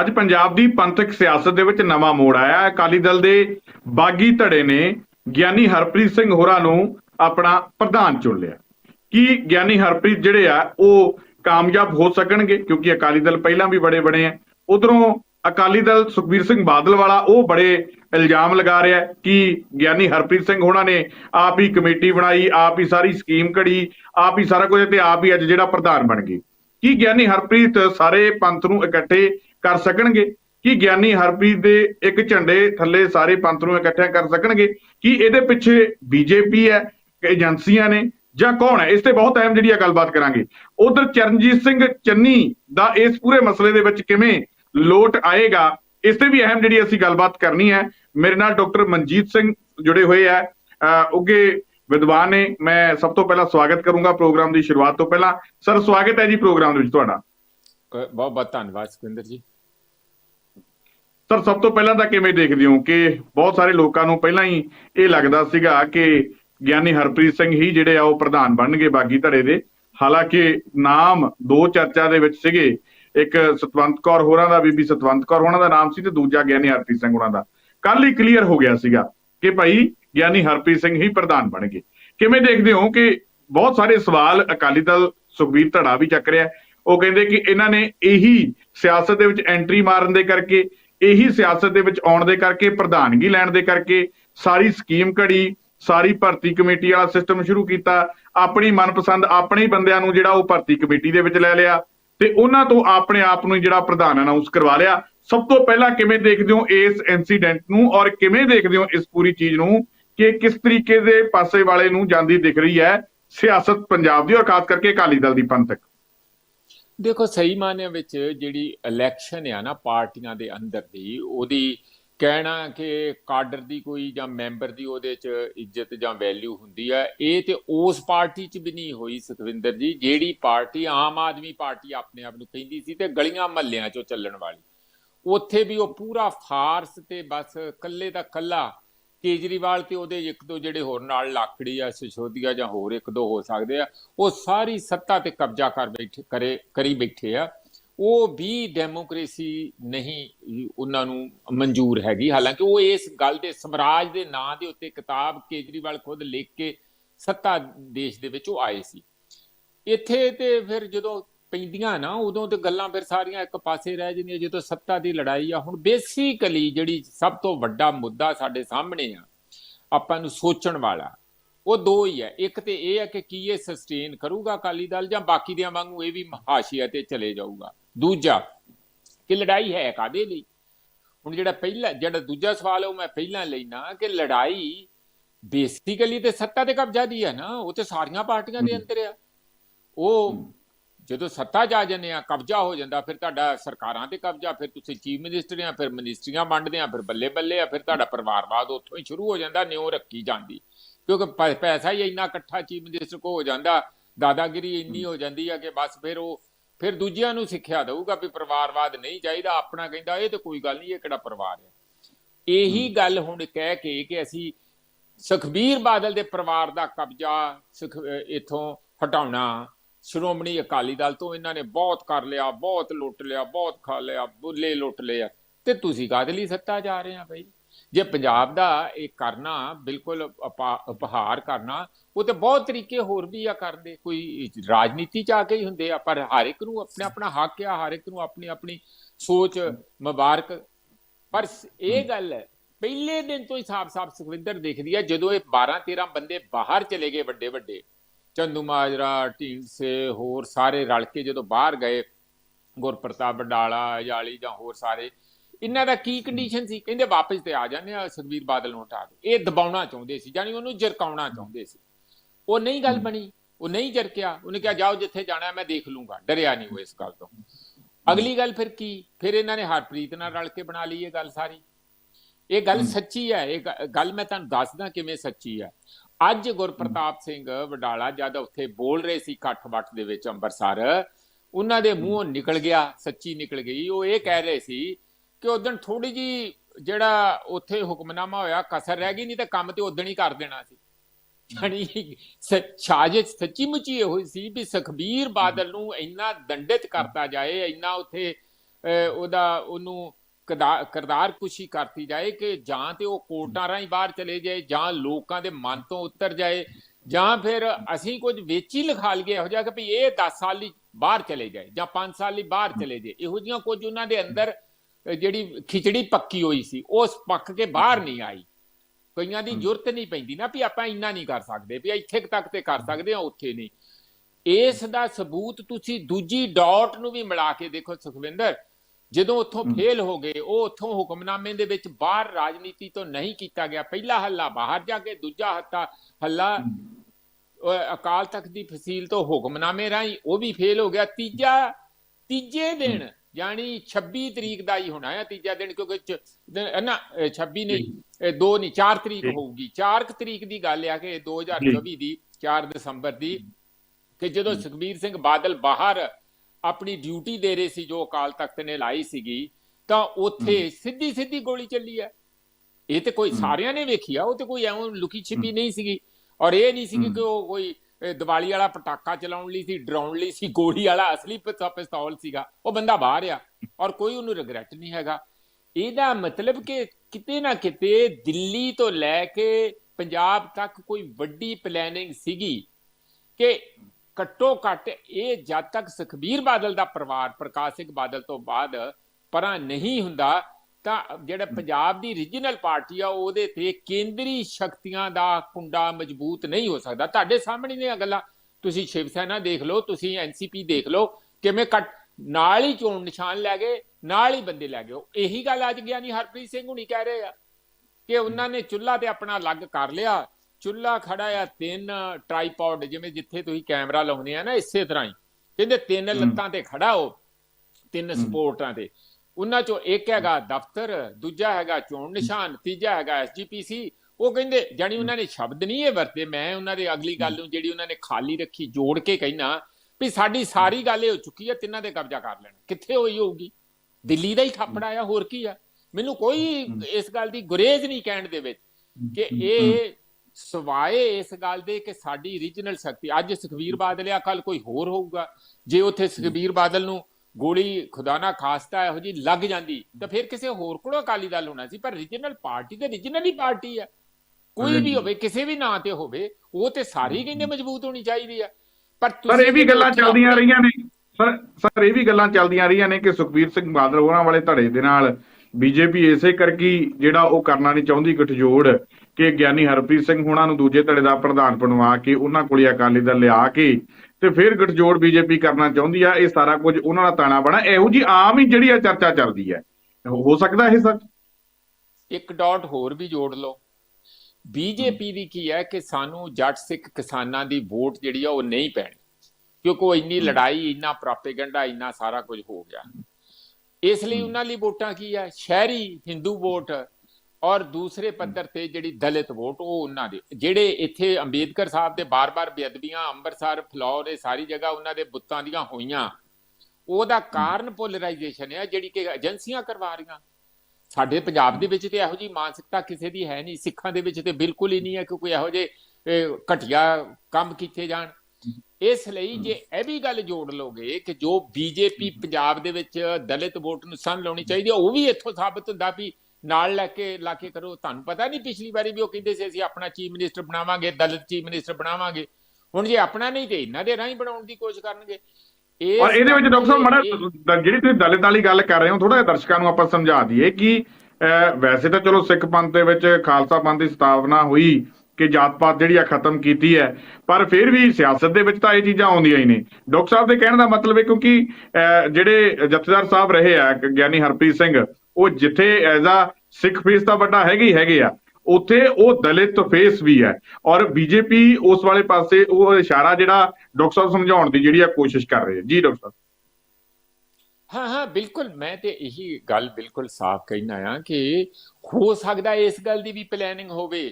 ਅੱਜ ਪੰਜਾਬ ਦੀ ਪੰਥਕ ਸਿਆਸਤ ਦੇ ਵਿੱਚ ਨਵਾਂ ਮੋੜ ਆਇਆ ਹੈ। ਅਕਾਲੀ ਦਲ ਦੇ ਬਾਗੀ ਧੜੇ ਨੇ ਗਿਆਨੀ ਹਰਪ੍ਰੀਤ ਸਿੰਘ ਹੋਰਾਂ ਨੂੰ ਆਪਣਾ ਪ੍ਰਧਾਨ ਚੁਣ ਲਿਆ। ਕੀ ਗਿਆਨੀ ਹਰਪ੍ਰੀਤ ਜਿਹੜੇ ਆ, ਉਹ ਕਾਮਯਾਬ ਹੋ ਸਕਣਗੇ? ਕਿਉਂਕਿ ਅਕਾਲੀ ਦਲ ਪਹਿਲਾਂ ਵੀ ਬੜੇ ਬਣੇ ਆ। ਉਧਰੋਂ ਅਕਾਲੀ ਦਲ ਸੁਖਬੀਰ ਸਿੰਘ ਬਾਦਲ ਵਾਲਾ, ਉਹ ਬੜੇ ਇਲਜ਼ਾਮ ਲਗਾ ਰਿਹਾ ਕਿ ਗਿਆਨੀ ਹਰਪ੍ਰੀਤ ਸਿੰਘ ਹੋਣਾ ਨੇ ਆਪ ਹੀ ਕਮੇਟੀ ਬਣਾਈ, ਆਪ ਹੀ ਸਾਰੀ ਸਕੀਮ ਘੜੀ, ਆਪ ਹੀ ਸਾਰਾ ਕੁਝ ਤੇ ਆਪ ਹੀ ਅੱਜ ਜਿਹੜਾ ਪ੍ਰਧਾਨ ਬਣ ਗਏ। ਕੀ ਗਿਆਨੀ ਹਰਪ੍ਰੀਤ ਸਾਰੇ ਪੰਥ ਨੂੰ ਇਕੱਠੇ ਕਰ ਸਕਣਗੇ? ਕੀ ਗਿਆਨੀ ਹਰਪ੍ਰੀਤ ਦੇ ਇੱਕ ਝੰਡੇ ਥੱਲੇ ਸਾਰੇ ਪੰਥ ਨੂੰ ਇਕੱਠਿਆ ਕਰ ਸਕਣਗੇ? ਕੀ ਇਹਦੇ ਪਿੱਛੇ ਬੀਜੇਪੀ ਹੈ ਏਜੰਸੀਆਂ ਨੇ, ਜਾਂ ਕੌਣ ਹੈ? ਇਸ ਤੇ ਬਹੁਤ ਅਹਿਮ ਜਿਹੜੀ ਆ ਗੱਲਬਾਤ ਕਰਾਂਗੇ। ਉਧਰ ਚਰਨਜੀਤ ਸਿੰਘ ਚੰਨੀ ਦਾ ਇਸ ਪੂਰੇ ਮਸਲੇ ਦੇ ਵਿੱਚ ਕਿਵੇਂ ਲੋਟ ਆਏਗਾ, ਇਸ ਤੇ ਵੀ ਅਹਿਮ ਜਿਹੜੀ ਅਸੀਂ ਗੱਲਬਾਤ ਕਰਨੀ ਹੈ। ਮੇਰੇ ਨਾਲ ਡਾਕਟਰ ਮਨਜੀਤ ਸਿੰਘ ਜੁੜੇ ਹੋਏ ਆ। ਅਹ ਉੱਘੇ ਵਿਦਵਾਨ ਨੇ। ਮੈਂ ਸਭ ਤੋਂ ਪਹਿਲਾਂ ਸਵਾਗਤ ਕਰੂੰਗਾ ਪ੍ਰੋਗਰਾਮ ਦੀ ਸ਼ੁਰੂਆਤ ਤੋਂ ਪਹਿਲਾਂ। ਸਰ, ਸਵਾਗਤ ਹੈ ਜੀ ਪ੍ਰੋਗਰਾਮ ਦੇ ਵਿੱਚ ਤੁਹਾਡਾ। ਬਹੁਤ ਬਹੁਤ ਧੰਨਵਾਦ ਸੁਖਿੰਦਰ ਜੀ। ਸਰ, ਸਭ ਤੋਂ ਪਹਿਲਾਂ ਤਾਂ ਕਿਵੇਂ ਦੇਖਦੇ ਹੋ ਕਿ ਬਹੁਤ ਸਾਰੇ ਲੋਕਾਂ ਨੂੰ ਪਹਿਲਾਂ ਹੀ ਇਹ ਲੱਗਦਾ ਸੀਗਾ ਕਿ ਗਿਆਨੀ ਹਰਪ੍ਰੀਤ ਸਿੰਘ ਹੀ ਜਿਹੜੇ ਆ ਉਹ ਪ੍ਰਧਾਨ ਬਣਨਗੇ ਬਾਗੀ ਧੜੇ ਦੇ। ਹਾਲਾਂਕਿ ਨਾਮ ਦੋ ਚਰਚਾ ਦੇ ਵਿੱਚ ਸੀਗੇ। ਇੱਕ ਸਤਵੰਤ ਕੌਰ ਹੋਰਾਂ ਦਾ, ਬੀਬੀ ਸਤਵੰਤ ਕੌਰ ਹੋਰਾਂ ਦਾ ਨਾਮ ਸੀ ਤੇ ਦੂਜਾ ਗਿਆਨੀ ਹਰਪ੍ਰੀਤ ਸਿੰਘ ਹੋਰਾਂ ਦਾ। ਕੱਲ ਹੀ ਕਲੀਅਰ ਹੋ ਗਿਆ ਸੀਗਾ ਕਿ ਭਾਈ ਗਿਆਨੀ ਹਰਪ੍ਰੀਤ ਸਿੰਘ ਹੀ ਪ੍ਰਧਾਨ ਬਣਨਗੇ। ਕਿਵੇਂ ਦੇਖਦੇ ਹੋ ਕਿ ਬਹੁਤ ਸਾਰੇ ਸਵਾਲ ਅਕਾਲੀ ਦਲ ਸੁਖਬੀਰ ਧੜਾ ਵੀ ਚੱਕ ਰਿਹਾ ਉਹ ਕਹਿੰਦੇ ਕਿ ਇਹਨਾਂ ਨੇ ਇਹੀ ਸਿਆਸਤ ਦੇ ਵਿੱਚ ਐਂਟਰੀ ਮਾਰਨ ਦੇ ਕਰਕੇ ਇਹੀ ਸਿਆਸਤ ਦੇ ਵਿੱਚ ਆਉਣ ਦੇ ਕਰਕੇ, ਪ੍ਰਧਾਨਗੀ ਲੈਣ ਦੇ ਕਰਕੇ ਸਾਰੀ ਸਕੀਮ ਘੜੀ, ਸਾਰੀ ਭਰਤੀ ਕਮੇਟੀ ਵਾਲਾ ਸਿਸਟਮ ਸ਼ੁਰੂ ਕੀਤਾ। ਆਪਣੀ ਮਨਪਸੰਦ ਆਪਣੇ ਹੀ ਬੰਦਿਆਂ ਨੂੰ ਜਿਹੜਾ ਉਹ ਭਰਤੀ ਕਮੇਟੀ ਦੇ ਵਿੱਚ ਲੈ ਲਿਆ ਤੇ ਉਹਨਾਂ ਤੋਂ ਆਪਣੇ ਆਪ ਨੂੰ ਜਿਹੜਾ ਪ੍ਰਧਾਨ ਅਨਾਉਂਸ ਕਰਵਾ ਲਿਆ। ਸਭ ਤੋਂ ਪਹਿਲਾਂ ਕਿਵੇਂ ਦੇਖਦੇ ਹੋ ਇਸ ਇਨਸੀਡੈਂਟ ਨੂੰ ਔਰ ਕਿਵੇਂ ਦੇਖਦੇ ਹੋ ਇਸ ਪੂਰੀ ਚੀਜ਼ ਨੂੰ ਕਿ ਕਿਸ ਤਰੀਕੇ ਦੇ ਪਾਸੇ ਵਾਲੇ ਨੂੰ ਜਾਂਦੀ ਦਿਖ ਰਹੀ ਹੈ ਸਿਆਸਤ ਪੰਜਾਬ ਦੀ ਔਰ ਖਾਸ ਕਰਕੇ ਅਕਾਲੀ ਦਲ ਦੀ ਪੰਥਕ? ਦੇਖੋ, ਸਹੀ ਮਾਨਿਆਂ ਵਿੱਚ ਜਿਹੜੀ ਇਲੈਕਸ਼ਨ ਆ ਨਾ ਪਾਰਟੀਆਂ ਦੇ ਅੰਦਰ ਦੀ, ਉਹਦੀ ਕਹਿਣਾ ਕਿ ਕਾਡਰ ਦੀ ਕੋਈ ਜਾਂ ਮੈਂਬਰ ਦੀ ਉਹਦੇ 'ਚ ਇੱਜ਼ਤ ਜਾਂ ਵੈਲਿਊ ਹੁੰਦੀ ਆ, ਇਹ ਤੇ ਉਸ ਪਾਰਟੀ 'ਚ ਵੀ ਨਹੀਂ ਹੋਈ ਸੁਖਵਿੰਦਰ ਜੀ, ਜਿਹੜੀ ਪਾਰਟੀ ਆਮ ਆਦਮੀ ਪਾਰਟੀ ਆਪਣੇ ਆਪ ਨੂੰ ਕਹਿੰਦੀ ਸੀ ਤੇ ਗਲੀਆਂ ਮਹੱਲਿਆਂ 'ਚੋਂ ਚੱਲਣ ਵਾਲੀ। ਉੱਥੇ ਵੀ ਉਹ ਪੂਰਾ ਫਾਰਸ ਤੇ ਬਸ ਕੱਲੇ ਦਾ ਕੱਲਾ ਕੇਜਰੀਵਾਲ ਤੇ ਉਹਦੇ ਇੱਕ ਦੋ ਜਿਹੜੇ ਹੋਰ ਨਾਲ ਲਾਖੜੀ ਆ ਸਿਸੋਦੀਆ ਜਾਂ ਹੋਰ ਇੱਕ ਦੋ ਹੋ ਸਕਦੇ ਆ, ਉਹ ਸਾਰੀ ਸੱਤਾ ਤੇ ਕਬਜ਼ਾ ਕਰ ਬੈਠੇ, ਕਰੇ, ਕਰੀ ਬੈਠੇ ਆ। ਉਹ ਵੀ ਡੈਮੋਕ੍ਰੇਸੀ ਨਹੀਂ ਉਹਨਾਂ ਨੂੰ ਮਨਜ਼ੂਰ ਹੈਗੀ। ਹਾਲਾਂਕਿ ਉਹ ਇਸ ਗੱਲ ਦੇ ਸਮਰਾਜ ਦੇ ਨਾਂ ਦੇ ਉੱਤੇ ਕਿਤਾਬ ਕੇਜਰੀਵਾਲ ਖੁਦ ਲਿਖ ਕੇ ਸੱਤਾ ਦੇਸ਼ ਦੇ ਵਿੱਚ ਉਹ ਆਏ ਸੀ। ਇੱਥੇ ਤੇ ਫਿਰ ਜਦੋਂ ਪੈਂਦੀਆਂ ਨਾ ਉਦੋਂ ਤੇ ਗੱਲਾਂ ਫਿਰ ਸਾਰੀਆਂ ਇੱਕ ਪਾਸੇ ਰਹਿ ਜਾਂਦੀਆਂ ਜਦੋਂ ਸੱਤਾ ਦੀ ਲੜਾਈ ਆ ਹੁਣ ਬੇਸਿਕਲੀ ਜਿਹੜੀ ਸਭ ਤੋਂ ਵੱਡਾ ਮੁੱਦਾ ਸਾਡੇ ਸਾਹਮਣੇ ਆ ਆਪਾਂ ਨੂੰ ਸੋਚਣ ਵਾਲਾ ਉਹ ਦੋ ਹੀ ਹੈ ਇੱਕ ਤੇ ਇਹ ਹੈ ਕਿ ਕੀ ਇਹ ਸਸਟੇਨ ਕਰੂਗਾ ਅਕਾਲੀ ਦਲ ਜਾਂ ਬਾਕੀ ਦਿਆਂ ਵਾਂਗੂ ਇਹ ਵੀ ਹਾਸ਼ੀਆ ਤੇ ਚਲੇ ਜਾਊਗਾ। ਦੂਜਾ ਕਿ ਲੜਾਈ ਹੈ ਕਾਦੇ ਲਈ? ਹੁਣ ਜਿਹੜਾ ਪਹਿਲਾ ਜਿਹੜਾ ਦੂਜਾ ਸਵਾਲ ਹੈ ਉਹ ਮੈਂ ਪਹਿਲਾਂ ਲੈਣਾ ਕਿ ਲੜਾਈ ਬੇਸਿਕਲੀ ਤੇ ਸੱਤਾ ਤੇ ਕਬਜ਼ਾ ਦੀ ਹੈ ਨਾ ਉਹ ਤੇ ਸਾਰੀਆਂ ਪਾਰਟੀਆਂ ਦੇ ਅੰਦਰ ਆ। ਉਹ ਜਦੋਂ ਸੱਤਾ ਜਾ ਜਾਂਦੇ ਆ ਕਬਜ਼ਾ ਹੋ ਜਾਂਦਾ ਫਿਰ ਤੁਹਾਡਾ ਸਰਕਾਰਾਂ ਤੇ ਕਬਜ਼ਾ ਫਿਰ ਤੁਸੀਂ ਚੀਫ ਮਿਨਿਸਟਰ ਆ ਫਿਰ ਮਿਨਿਸਟਰੀਆਂ ਵੰਡਦੇ ਆ ਫਿਰ ਬੱਲੇ ਬੱਲੇ ਆ ਫਿਰ ਤੁਹਾਡਾ ਪਰਿਵਾਰਵਾਦ ਉੱਥੋਂ ਹੀ ਸ਼ੁਰੂ ਹੋ ਜਾਂਦਾ ਨਿਉ ਰੱਖੀ ਜਾਂਦੀ। ਕਿਉਂਕਿ ਪੈਸਾ ਹੀ ਇੰਨਾ ਇਕੱਠਾ ਚੀਫ ਮਿਨਿਸਟਰ ਕੋ ਹੋ ਜਾਂਦਾ ਦਾਦਾਗਿਰੀ ਇੰਨੀ ਹੋ ਜਾਂਦੀ ਆ ਕਿ ਬਸ ਫਿਰ ਉਹ ਫਿਰ ਦੂਜਿਆਂ ਨੂੰ ਸਿੱਖਿਆ ਦਊਗਾ ਵੀ ਪਰਿਵਾਰਵਾਦ ਨਹੀਂ ਚਾਹੀਦਾ ਆਪਣਾ ਕਹਿੰਦਾ ਇਹ ਤਾਂ ਕੋਈ ਗੱਲ ਨਹੀਂ ਇਹ ਕਿਹੜਾ ਪਰਿਵਾਰ ਹੈ ਇਹੀ ਗੱਲ ਹੁਣ ਕਹਿ ਕੇ ਕਿ ਅਸੀਂ ਸੁਖਬੀਰ ਬਾਦਲ ਦੇ ਪਰਿਵਾਰ ਦਾ ਕਬਜ਼ਾ ਇਥੋਂ ਹਟਾਉਣਾ ਸ਼੍ਰੋਮਣੀ ਅਕਾਲੀ ਦਲ ਤੋਂ ਇਹਨਾਂ ਨੇ ਬਹੁਤ ਕਰ ਲਿਆ ਬਹੁਤ ਲੁੱਟ ਲਿਆ ਬਹੁਤ ਖਾ ਲਿਆ ਬੁੱਲੇ ਲੁੱਟ ਲਿਆ ਤੇ ਤੁਸੀਂ ਕਾਹਦੇ ਲਈ ਸੱਤਾ ਜਾ ਰਹੇ ਆ ਬਈ? ਜੇ ਪੰਜਾਬ ਦਾ ਇਹ ਕਰਨਾ ਬਿਲਕੁਲ ਉਪਾ- ਉਪਹਾਰ ਕਰਨਾ ਉਹ ਤੇ ਬਹੁਤ ਤਰੀਕੇ ਹੋਰ ਵੀ ਆ ਕਰਦੇ ਕੋਈ ਰਾਜਨੀਤੀ ਚ ਆ ਕੇ ਹੀ ਹੁੰਦੇ ਆ ਪਰ ਹਰ ਇੱਕ ਨੂੰ ਆਪਣਾ ਆਪਣਾ ਹੱਕ ਆ ਹਰ ਇੱਕ ਨੂੰ ਆਪਣੀ ਆਪਣੀ ਸੋਚ ਮੁਬਾਰਕ। ਪਰ ਇਹ ਗੱਲ ਹੈ, ਪਹਿਲੇ ਦਿਨ ਤੋਂ ਹੀ ਸਾਫ਼-ਸਾਫ਼ ਸੁਖਵਿੰਦਰ ਦੇਖਦੀ ਹੈ ਜਦੋਂ ਇਹ 12 13 ਬੰਦੇ ਬਾਹਰ ਚਲੇ ਗਏ ਵੱਡੇ ਵੱਡੇ ਚੰਦੂ ਮਾਜਰਾ ਢੀਂਡਸੇ ਹੋਰ ਸਾਰੇ ਰਲ ਕੇ ਜਦੋਂ ਬਾਹਰ ਗਏ ਗੁਰਪ੍ਰਤਾਪ ਬਡਾਲਾ ਯਾਲੀ ਜਾਂ ਹੋਰ ਸਾਰੇ ਇਹਨਾਂ ਦਾ ਕੀ ਕੰਡੀਸ਼ਨ ਸੀ? ਕਹਿੰਦੇ ਵਾਪਸ ਤੇ ਆ ਜਾਂਦੇ ਆ ਸੁਖਬੀਰ ਬਾਦਲ ਨੂੰ ਹਟਾ ਦਿਓ ਇਹ ਦਬਾਉਣਾ ਚਾਹੁੰਦੇ ਸੀ ਯਾਨੀ ਉਹਨੂੰ ਜਰਕਾਉਣਾ ਚਾਹੁੰਦੇ ਸੀ। ਉਹ ਨਹੀਂ ਗੱਲ ਬਣੀ ਉਹ ਨਹੀਂ ਜਰਕਿਆ। ਉਹਨੇ ਕਿਹਾ ਜਾਓ ਜਿੱਥੇ ਜਾਣਾ ਮੈਂ ਦੇਖ ਲੂੰਗਾ। ਡਰਿਆ ਨਹੀਂ ਉਹ ਇਸ ਗੱਲ ਤੋਂ। ਅਗਲੀ ਗੱਲ ਫਿਰ ਕੀ? ਫਿਰ ਇਹਨਾਂ ਨੇ ਹਰਪ੍ਰੀਤ ਨਾਲ ਰਲ ਕੇ ਬਣਾ ਲਈ ਇਹ ਗੱਲ ਸਾਰੀ। ਇਹ ਗੱਲ ਸੱਚੀ ਹੈ ਇਹ ਗੱਲ ਮੈਂ ਤੁਹਾਨੂੰ ਦੱਸਦਾ ਕਿਵੇਂ ਸੱਚੀ ਹੈ। ਅੱਜ ਗੁਰਪ੍ਰਤਾਪ ਸਿੰਘ ਵਡਾਲਾ ਜਦ ਉੱਥੇ ਬੋਲ ਰਹੇ ਸੀ ਇਕੱਠ ਵੱਟ ਦੇ ਵਿੱਚ ਅੰਮ੍ਰਿਤਸਰ ਉਹਨਾਂ ਦੇ ਮੂੰਹੋਂ ਨਿਕਲ ਗਿਆ ਸੱਚੀ ਨਿਕਲ ਗਈ। ਉਹ ਇਹ ਕਹਿ ਰਹੇ ਸੀ ਕਿ ਉਦੋਂ ਥੋੜੀ ਜੀ ਜਿਹੜਾ ਉੱਥੇ ਹੁਕਮਨਾਮਾ ਹੋਇਆ ਕਸਰ ਰਹਿ ਗਈ ਨਹੀਂ ਤਾਂ ਕੰਮ ਤੇ ਉਦੋਂ ਹੀ ਕਰ ਦੇਣਾ ਸੀ। ਯਾਨੀ ਸਾਜ਼ਿਸ਼ ਸੱਚੀ ਮੁੱਚੀ ਇਹ ਹੋਈ ਸੀ ਵੀ ਸੁਖਬੀਰ ਬਾਦਲ ਨੂੰ ਇੰਨਾ ਦੰਡਿਤ ਕਰਤਾ ਜਾਏ ਇੰਨਾ ਉੱਥੇ ਉਹਦਾ ਉਹਨੂੰ ਕਰਤਾਰ ਕੁਸ਼ੀ ਕਰਤੀ ਜਾਏ ਕਿ ਜਾਂ ਤੇ ਉਹ ਕੋਰਟਾਂ ਰਾਹੀਂ ਬਾਹਰ ਚਲੇ ਜਾਏ ਜਾਂ ਲੋਕਾਂ ਦੇ ਮਨ ਤੋਂ ਉਤਰ ਜਾਏ ਜਾਂ ਫਿਰ ਅਸੀਂ ਕੁਝ ਵਿੱਚ ਹੀ ਲਿਖਾ ਲਈਏ ਇਹੋ ਜਿਹਾ ਕਿ ਵੀ ਇਹ 10 ਸਾਲ ਲਈ ਬਾਹਰ ਚਲੇ ਜਾਏ ਜਾਂ 5 ਸਾਲ ਲਈ ਬਾਹਰ ਚਲੇ ਜਾਏ। ਇਹੋ ਜਿਹੀਆਂ ਕੁਝ ਉਹਨਾਂ ਦੇ ਅੰਦਰ ਜਿਹੜੀ ਖਿਚੜੀ ਪੱਕੀ ਹੋਈ ਸੀ ਉਸ ਪੱਕ ਕੇ ਬਾਹਰ ਨਹੀਂ ਆਈ। ਕਈਆਂ ਦੀ ਜ਼ਰੂਰਤ ਨਹੀਂ ਪੈਂਦੀ ਨਾ ਵੀ ਆਪਾਂ ਇੰਨਾ ਨਹੀਂ ਕਰ ਸਕਦੇ ਵੀ ਇੱਥੇ ਤੱਕ ਤੇ ਕਰ ਸਕਦੇ ਆ ਉੱਥੇ ਨਹੀਂ। ਇਸ ਦਾ ਸਬੂਤ ਤੁਸੀਂ ਦੂਜੀ ਡਾਟ ਨੂੰ ਵੀ ਮਿਲਾ ਕੇ ਦੇਖੋ ਸੁਖਵਿੰਦਰ ਜਦੋਂ ਉੱਥੋਂ ਫੇਲ ਹੋ ਗਏ ਉਹ ਉੱਥੋਂ ਹੁਕਮਨਾਮੇ ਦੇ ਵਿੱਚ ਬਾਹਰ ਰਾਜਨੀਤੀ ਤੋਂ ਨਹੀਂ ਕੀਤਾ ਗਿਆ। ਪਹਿਲਾ ਹੱਲਾ ਬਾਹਰ ਜਾ ਕੇ ਦੂਜਾ ਹੱਤਾ ਹੱਲਾ ਅਕਾਲ ਤਖਤ ਦੀ ਫਸੀਲ ਤੋਂ ਹੁਕਮਨਾਮੇ ਰਾਹੀਂ ਉਹ ਵੀ ਫੇਲ ਹੋ ਗਿਆ। ਤੀਜਾ ਤੀਜੇ ਦਿਨ ਯਾਨੀ 26 ਤਰੀਕ ਦਾ ਹੀ ਹੋਣਾ ਹੈ ਤੀਜਾ ਦਿਨ ਕਿਉਂਕਿ ਨਾ ਅਹ 26 ਨਹੀਂ ਦੋ ਨਹੀਂ 4 ਤਰੀਕ। ਹੋਊਗੀ। 4 ਤਰੀਕ ਦੀ ਗੱਲ ਆ ਕਿ 2024 ਦੀ 4 ਦਸੰਬਰ ਦੀ ਕਿ ਜਦੋਂ ਸੁਖਬੀਰ ਸਿੰਘ ਬਾਦਲ ਬਾਹਰ ਆਪਣੀ ਡਿਊਟੀ ਦੇ ਰਹੇ ਸੀ ਜੋ ਅਕਾਲ ਤਖਤ ਨੇ ਲਾਈ ਸੀਗੀ ਤਾਂ ਉੱਥੇ ਸਿੱਧੀ ਸਿੱਧੀ ਗੋਲੀ ਚੱਲੀ ਹੈ। ਇਹ ਤੇ ਕੋਈ ਸਾਰਿਆਂ ਨੇ ਵੇਖੀ ਆ ਉਹ ਤੇ ਕੋਈ ਐਵੇਂ ਲੁਕੀ ਛਿਪੀ ਨਹੀਂ ਸੀਗੀ। ਔਰ ਇਹ ਨਹੀਂ ਸੀ ਕਿ ਉਹ ਕੋਈ ਦੀਵਾਲੀ ਵਾਲਾ ਪਟਾਕਾ ਚਲਾਉਣ ਲਈ ਸੀ ਡਰਾਉਣ ਲਈ ਸੀ ਗੋਲੀ ਵਾਲਾ ਅਸਲੀ ਪਿਸਤੌ- ਪਿਸਤੌਲ ਸੀਗਾ। ਉਹ ਬੰਦਾ ਬਾਹਰ ਆ ਔਰ ਕੋਈ ਉਹਨੂੰ ਰਿਗਰੈਟ ਨਹੀਂ ਹੈਗਾ। ਇਹਦਾ ਮਤਲਬ ਕਿ ਕਿਤੇ ਨਾ ਕਿਤੇ ਦਿੱਲੀ ਤੋਂ ਲੈ ਕੇ ਪੰਜਾਬ ਤੱਕ ਕੋਈ ਵੱਡੀ ਪਲੈਨਿੰਗ ਸੀਗੀ ਕਿ ਘੱਟੋ ਘੱਟ ਇਹ ਜਦ ਤੱਕ ਸੁਖਬੀਰ ਬਾਦਲ ਦਾ ਪਰਿਵਾਰ ਪ੍ਰਕਾਸ਼ ਸਿੰਘ ਬਾਦਲ ਤੋਂ ਬਾਅਦ ਪਰਾਂ ਨਹੀਂ ਹੁੰਦਾ ਤਾਂ ਜਿਹੜਾ ਪੰਜਾਬ ਦੀ ਰੀਜਨਲ ਪਾਰਟੀ ਆ ਉਹਦੇ ਤੇ ਕੇਂਦਰੀ ਸ਼ਕਤੀਆਂ ਦਾ ਕੁੰਡਾ ਮਜ਼ਬੂਤ ਨਹੀਂ ਹੋ ਸਕਦਾ। ਤੁਹਾਡੇ ਸਾਹਮਣੇ ਨੇ ਗੱਲਾਂ ਤੁਸੀਂ ਸ਼ਿਵ ਸੈਨਾ ਦੇਖ ਲਓ ਤੁਸੀਂ ਐਨਸੀਪੀ ਦੇਖ ਲਓ ਕਿਵੇਂ ਕੱਟ ਨਾਲ ਹੀ ਚੋਣ ਨਿਸ਼ਾਨ ਲੈ ਗਏ ਨਾਲ ਹੀ ਬੰਦੇ ਲੈ ਗਏ। ਇਹੀ ਗੱਲ ਅੱਜ ਗਿਆਨੀ ਹਰਪ੍ਰੀਤ ਸਿੰਘ ਹੁਣੀ ਕਹਿ ਰਹੇ ਆ ਕਿ ਉਹਨਾਂ ਨੇ ਚੁੱਲ੍ਹਾ ਤੇ ਆਪਣਾ ਅਲੱਗ ਕਰ ਲਿਆ ਚੁੱਲ੍ਹਾ ਖੜਾ ਆ ਤਿੰਨ ਟ੍ਰਾਈਪੋਡ ਜਿਵੇਂ ਜਿੱਥੇ ਤੁਸੀਂ ਕੈਮਰਾ ਲਾਉਂਦੇ ਆ ਨਾ ਇਸੇ ਤਰ੍ਹਾਂ ਹੀ। ਕਹਿੰਦੇ ਤਿੰਨ ਲੱਤਾਂ ਤੇ ਖੜਾ ਉਹ ਤਿੰਨ ਸਪੋਰਟਾਂ ਤੇ। ਉਹਨਾਂ ਚੋਂ ਇੱਕ ਹੈਗਾ ਦਫ਼ਤਰ ਦੂਜਾ ਹੈਗਾ ਚੋਣ ਨਿਸ਼ਾਨ ਤੀਜਾ ਹੈਗਾ ਐਸਜੀਪੀਸੀ ਉਹ ਕਹਿੰਦੇ ਜਾਨੀ ਉਹਨਾਂ ਨੇ ਸ਼ਬਦ ਨਹੀਂ ਇਹ ਵਰਤੇ ਮੈਂ ਉਹਨਾਂ ਦੇ ਅਗਲੀ ਗੱਲ ਨੂੰ ਜਿਹੜੀ ਉਹਨਾਂ ਨੇ ਖਾਲੀ ਰੱਖੀ ਜੋੜ ਕੇ ਕਹਿਣਾ ਵੀ ਸਾਡੀ ਸਾਰੀ ਗੱਲ ਇਹ ਹੋ ਚੁੱਕੀ ਹੈ ਤਿੰਨਾਂ ਦੇ ਕਬਜ਼ਾ ਕਰ ਲੈਣਾ। ਕਿੱਥੇ ਹੋਈ ਹੋਊਗੀ? ਦਿੱਲੀ ਦਾ ਹੀ ਥਾਪੜਾ ਆ ਹੋਰ ਕੀ ਆ? ਮੈਨੂੰ ਕੋਈ ਇਸ ਗੱਲ ਦੀ ਗੁਰੇਜ਼ ਨਹੀਂ ਕਹਿਣ ਦੇ ਵਿੱਚ ਕਿ ਇਹ ਸਵਾਏ ਇਸ ਗੱਲ ਦੇ ਕਿ ਸਾਡੀ ਰੀਜਨਲ ਸ਼ਕਤੀ ਅੱਜ ਸੁਖਵੀਰ ਬਾਦਲ ਆ ਕੱਲ ਕੋਈ ਹੋਰ ਹੋਊਗਾ। ਜੇ ਉੱਥੇ ਸੁਖਵੀਰ ਬਾਦਲ ਨੂੰ ਗੋਲੀ ਖੁਦਾ ਨਾ ਖਾਸਤਾ ਇਹੋ ਜੀ ਲੱਗ ਜਾਂਦੀ ਤਾਂ ਫਿਰ ਕਿਸੇ ਹੋਰ ਕੋਲ ਅਕਾਲੀ ਦਲ ਹੋਣਾ ਸੀ ਪਰ ਰੀਜਨਲ ਪਾਰਟੀ ਤੇ ਰੀਜਨਲ ਹੀ ਪਾਰਟੀ ਆ। ਕੋਈ ਵੀ ਹੋਵੇ ਕਿਸੇ ਵੀ ਨਾਂ ਤੇ ਹੋਵੇ ਉਹ ਤੇ ਸਾਰੀ ਕਹਿੰਦੇ ਮਜ਼ਬੂਤ ਹੋਣੀ ਚਾਹੀਦੀ ਆ। ਪਰ ਸਰ ਇਹ ਵੀ ਗੱਲਾਂ ਚੱਲਦੀਆਂ ਰਹੀਆਂ ਨੇ। ਸਰ ਸਰ ਇਹ ਵੀ ਗੱਲਾਂ ਚੱਲਦੀਆਂ ਰਹੀਆਂ ਨੇ ਕਿ ਸੁਖਬੀਰ ਸਿੰਘ ਬਾਦਲ ਹੋਰਾਂ ਵਾਲੇ ਧੜੇ ਦੇ ਨਾਲ ਬੀਜੇਪੀ ਇਸੇ ਕਰਕੇ ਜਿਹੜਾ ਉਹ ਕਰਨਾ ਨਹੀਂ ਚਾਹੁੰਦੀ ਗੱਠਜੋੜ ਕਿ ਗਿਆਨੀ ਹਰਪ੍ਰੀਤ ਸਿੰਘ ਹੋਣਾ ਨੂੰ ਦੂਜੇ ਧੜੇ ਦਾ ਪ੍ਰਧਾਨ ਬਣਵਾ ਕੇ ਉਹਨਾਂ ਕੋਲੇ ਅਕਾਲੀ ਦਲ ਲਿਆ ਕੇ ਤੇ ਫਿਰ ਗੱਠਜੋੜ ਬੀਜੇਪੀ ਕਰਨਾ ਚਾਹੁੰਦੀ ਆ ਇਹ ਸਾਰਾ ਕੁਝ ਉਹਨਾਂ ਦਾ ਤਾਣਾ ਬਣਾ। ਇਹੋ ਜੀ ਆਮ ਹੀ ਜਿਹੜੀ ਆ ਚਰਚਾ ਚੱਲਦੀ ਹੈ ਹੋ ਸਕਦਾ ਇਹ ਸੱਚ ਇੱਕ ਡਾਟ ਹੋਰ ਵੀ ਜੋੜ ਲਓ। ਬੀਜੇਪੀ ਦੀ ਕੀ ਹੈ ਕਿ ਸਾਨੂੰ ਜੱਟ ਸਿੱਖ ਕਿਸਾਨਾਂ ਦੀ ਵੋਟ ਜਿਹੜੀ ਆ ਉਹ ਨਹੀਂ ਪੈਣੀ। ਕਿਉਂਕਿ ਉਹ ਇੰਨੀ ਲੜਾਈ ਇੰਨਾ ਪ੍ਰੋਪੇਗੈਂਡਾ ਇੰਨਾ ਸਾਰਾ ਕੁਝ ਹੋ ਗਿਆ। ਇਸ ਲਈ ਉਹਨਾਂ ਲਈ ਵੋਟਾਂ ਕੀ ਆ? ਸ਼ਹਿਰੀ ਹਿੰਦੂ ਵੋਟ ਔਰ ਦੂਸਰੇ ਪੱਧਰ ਤੇ ਜਿਹੜੀ ਦਲਿਤ ਵੋਟ, ਉਹ ਉਹਨਾਂ ਦੇ। ਜਿਹੜੇ ਇੱਥੇ ਅੰਬੇਦਕਰ ਸਾਹਿਬ ਦੇ ਬਾਰ-ਬਾਰ ਬੇਅਦਬੀਆਂ, ਅੰਮ੍ਰਿਤਸਰ, ਫਲੌਰ, ਇਹ ਸਾਰੀ ਜਗ੍ਹਾ ਉਹਨਾਂ ਦੇ ਬੁੱਤਾਂ ਦੀਆਂ ਹੋਈਆਂ। ਉਹਦਾ ਕਾਰਨ ਪੋਲਰਾਈਜੇਸ਼ਨ ਹੈ ਜਿਹੜੀ ਕਿ ਏਜੰਸੀਆਂ ਕਰਵਾ ਰਹੀਆਂ। ਸਾਡੇ ਪੰਜਾਬ ਦੇ ਵਿੱਚ ਤੇ ਇਹੋ ਜੀ ਮਾਨਸਿਕਤਾ ਕਿਸੇ ਦੀ ਹੈ ਨਹੀਂ। ਸਿੱਖਾਂ ਦੇ ਵਿੱਚ ਤੇ ਬਿਲਕੁਲ ਹੀ ਨਹੀਂ ਹੈ ਕਿ ਕੋਈ ਇਹੋ ਜੇ ਘਟਿਆ ਕੰਮ ਕੀਤੇ ਜਾਣ। ਇਸ ਲਈ ਜੇ ਇਹ ਵੀ ਗੱਲ ਜੋੜ ਲੋਗੇ ਕਿ ਜੋ ਬੀਜੇਪੀ ਪੰਜਾਬ ਦੇ ਵਿੱਚ ਦਲਿਤ ਵੋਟ ਨੂੰ ਸੰਨ ਲਾਉਣੀ ਚਾਹੀਦੀ ਉਹ ਵੀ ਇੱਥੋਂ ਸਾਬਤ ਹੁੰਦਾ ਵੀ ਨਾਲ ਲੈ ਕੇ ਲਾ ਕੇ ਕਰੋ। ਤੁਹਾਨੂੰ ਪਤਾ ਨਹੀਂ ਪਿਛਲੀ ਵਾਰੀ ਵੀ ਉਹ ਕਹਿੰਦੇ ਸੀ ਅਸੀਂ ਆਪਣਾ ਚੀਫ ਮਿਨਿਸਟਰ ਬਣਾਵਾਂਗੇ ਦਲਿਤ ਚੀਫ ਮਿਨਿਸਟਰ ਬਣਾਵਾਂਗੇ। ਹੁਣ ਜੇ ਆਪਣਾ ਨਹੀਂ ਤੇ ਇਹਨਾਂ ਦੇ ਰਾਹੀਂ ਬਣਾਉਣ ਦੀ ਕੋਸ਼ਿਸ਼ ਕਰਨਗੇ। ਇਸ ਔਰ ਇਹਦੇ ਵਿੱਚ ਡਾਕਟਰ ਸਾਹਿਬ ਮਾੜਾ ਇਹ- ਜਿਹੜੀ ਤੁਸੀਂ ਦਲਿਤ ਵਾਲੀ ਗੱਲ ਕਰ ਰਹੇ ਹੋ ਥੋੜਾ ਜਿਹਾ ਦਰਸ਼ਕਾਂ ਨੂੰ ਆਪਾਂ ਸਮਝਾ ਦਈਏ ਕਿ ਵੈਸੇ ਤਾਂ ਚਲੋ ਸਿੱਖ ਪੰਥ ਦੇ ਵਿੱਚ ਖਾਲਸਾ ਪੰਥ ਦੀ ਸਥਾਪਨਾ ਹੋਈ। ਕਿ ਜਾਤ ਪਾਤ ਜਿਹੜੀ ਆ ਖਤਮ ਕੀਤੀ ਹੈ, ਪਰ ਫਿਰ ਵੀ ਸਿਆਸਤ ਦੇ ਵਿੱਚ ਤਾਂ ਇਹ ਚੀਜ਼ਾਂ ਆਉਂਦੀਆਂ ਹੀ ਨੇ ਡਾਕਟਰ ਸਾਹਿਬ ਦੇ ਕਹਿਣ ਦਾ ਮਤਲਬ ਹੈ ਕਿਉਂਕਿ ਜਿਹੜੇ ਜਥੇਦਾਰ ਸਾਹਿਬ ਰਹੇ ਆ ਗਿਆਨੀ ਹਰਪ੍ਰੀਤ ਸਿੰਘ, ਉਹ ਜਿੱਥੇ ਐਜ਼ ਆ ਸਿੱਖ ਫੇਸ ਤਾਂ ਵੱਡਾ ਹੈਗੇ ਹੀ ਹੈਗੇ ਆ, ਉੱਥੇ ਉਹ ਦਲਿਤ ਫੇਸ ਵੀ ਹੈ। ਔਰ ਬੀਜੇਪੀ ਉਸ ਵਾਲੇ ਪਾਸੇ ਉਹ ਇਸ਼ਾਰਾ ਜਿਹੜਾ ਡਾਕਟਰ ਸਾਹਿਬ ਸਮਝਾਉਣ ਦੀ ਜਿਹੜੀ ਆ ਕੋਸ਼ਿਸ਼ ਕਰ ਰਹੇ ਜੀ, ਡਾਕਟਰ ਸਾਹਿਬ। ਹਾਂ ਹਾਂ, ਬਿਲਕੁਲ। ਮੈਂ ਤੇ ਇਹੀ ਗੱਲ ਬਿਲਕੁਲ ਸਾਫ਼ ਕਹਿਣਾ ਆ ਕਿ ਹੋ ਸਕਦਾ ਇਸ ਗੱਲ ਦੀ ਵੀ ਪਲੈਨਿੰਗ ਹੋਵੇ।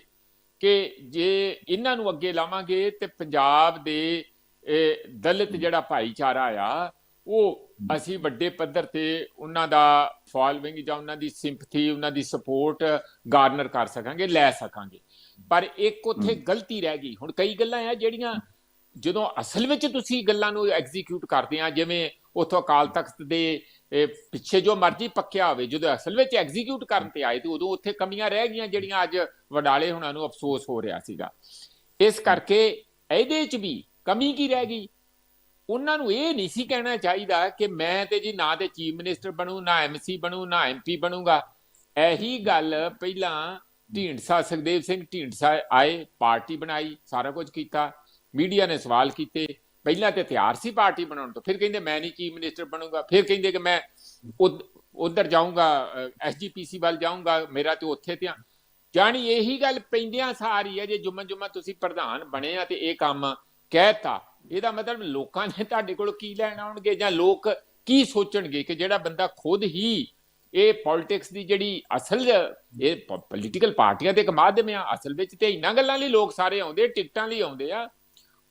ਕਿ ਜੇ ਇਹਨਾਂ ਨੂੰ ਅੱਗੇ ਲਾਵਾਂਗੇ ਤੇ ਪੰਜਾਬ ਦੇ ਇਹ, ਦਲਿਤ ਜਿਹੜਾ ਭਾਈਚਾਰਾ ਆ ਉਹ ਅਸੀਂ ਵੱਡੇ ਪੱਧਰ ਤੇ ਉਹਨਾਂ ਦਾ ਫਾਲੋਇੰਗ ਜਾਂ ਉਹਨਾਂ ਦੀ ਸਿੰਪਥੀ ਉਹਨਾਂ ਦੀ ਸਪੋਰਟ ਗਾਰਨਰ ਕਰ ਸਕਾਂਗੇ ਲੈ ਸਕਾਂਗੇ। ਪਰ ਇੱਕ ਉੱਥੇ ਗਲਤੀ ਰਹਿ ਗਈ। ਹੁਣ ਕਈ ਗੱਲਾਂ ਆ ਜਿਹੜੀਆਂ ਜਦੋਂ ਅਸਲ ਵਿੱਚ ਤੁਸੀਂ ਗੱਲਾਂ ਨੂੰ ਐਗਜ਼ੀਕਿਊਟ ਕਰਦੇ ਆ ਜਿਵੇਂ ਉਥੋਂ ਅਕਾਲ ਤਖਤ ਦੇ ਪਿੱਛੇ ਜੋ ਮਰਜ਼ੀ ਪੱਕਿਆ ਹੋਵੇ, ਜਦੋਂ ਅਸਲ ਵਿੱਚ ਐਗਜ਼ੀਕਿਊਟ ਕਰਨ ਤੇ ਆਏ ਤੇ ਉਦੋਂ ਉੱਥੇ ਕਮੀਆਂ ਰਹਿ ਗਈਆਂ ਜਿਹੜੀਆਂ ਅੱਜ ਵਡਾਲੇ ਹੁਣਾਂ ਨੂੰ ਅਫਸੋਸ ਹੋ ਰਿਹਾ ਸੀਗਾ। ਇਸ ਕਰਕੇ ਇਹਦੇ 'ਚ ਵੀ ਕਮੀ ਕੀ ਰਹਿ ਗਈ? ਉਹਨਾਂ ਨੂੰ ਇਹ ਨਹੀਂ ਸੀ ਕਹਿਣਾ ਚਾਹੀਦਾ ਕਿ ਮੈਂ ਤੇ ਜੀ ਨਾ ਤੇ ਚੀਫ ਮਿਨਿਸਟਰ ਬਣੂ, ਨਾ ਐਮਸੀ ਬਣੂ, ਨਾ ਐਮਪੀ ਬਣੂਗਾ। ਇਹੀ ਗੱਲ ਪਹਿਲਾਂ ਢੀਂਡਸਾ ਸੁਖਦੇਵ ਸਿੰਘ ਢੀਂਡਸਾ ਆਏ, ਪਾਰਟੀ ਬਣਾਈ, ਸਾਰਾ ਕੁਝ ਕੀਤਾ। ਮੀਡੀਆ ਨੇ ਸਵਾਲ ਕੀਤੇ। ਪਹਿਲਾਂ ਤੇ ਤਿਆਰ ਸੀ ਪਾਰਟੀ ਬਣਾਉਣ ਤੋਂ, ਫਿਰ ਕਹਿੰਦੇ ਮੈਂ ਨਹੀਂ ਚੀਫ ਮਿਨਿਸਟਰ ਬਣੂੰਗਾ, ਫਿਰ ਕਹਿੰਦੇ ਕਿ ਮੈਂ ਉਧਰ ਜਾਊਂਗਾ ਐਸਜੀਪੀਸੀ ਵੱਲ ਜਾਊਂਗਾ, ਮੇਰਾ ਤੇ ਉੱਥੇ ਧਿਆਨ ਜਾਣੀ ਇਹੀ ਗੱਲ ਪੈਂਦਿਆਂ ਸਾਰੀ ਹੈ ਜੇ ਜੁਮਨ ਜੁਮਨ ਤੁਸੀਂ ਪ੍ਰਧਾਨ ਬਣੇ ਆ ਤੇ ਇਹ ਕੰਮ ਕਹਿਤਾ, ਇਹਦਾ ਮਤਲਬ ਲੋਕਾਂ ਨੇ ਤੁਹਾਡੇ ਕੋਲ ਕੀ ਲੈਣ ਆਉਣਗੇ ਜਾਂ ਲੋਕ ਕੀ ਸੋਚਣਗੇ ਕਿ ਜਿਹੜਾ ਬੰਦਾ ਖੁਦ ਹੀ ਇਹ ਪੋਲਿਟਿਕਸ ਦੀ ਜਿਹੜੀ ਅਸਲ, ਇਹ ਪੋਲੀਟੀਕਲ ਪਾਰਟੀਆਂ ਦੇ ਇੱਕ ਮਾਧਿਅਮ ਆ, ਅਸਲ ਵਿੱਚ ਤੇ ਇੰਨਾ ਗੱਲਾਂ ਲਈ ਲੋਕ ਸਾਰੇ ਆਉਂਦੇ, ਟਿਕਟਾਂ ਲਈ ਆਉਂਦੇ ਆ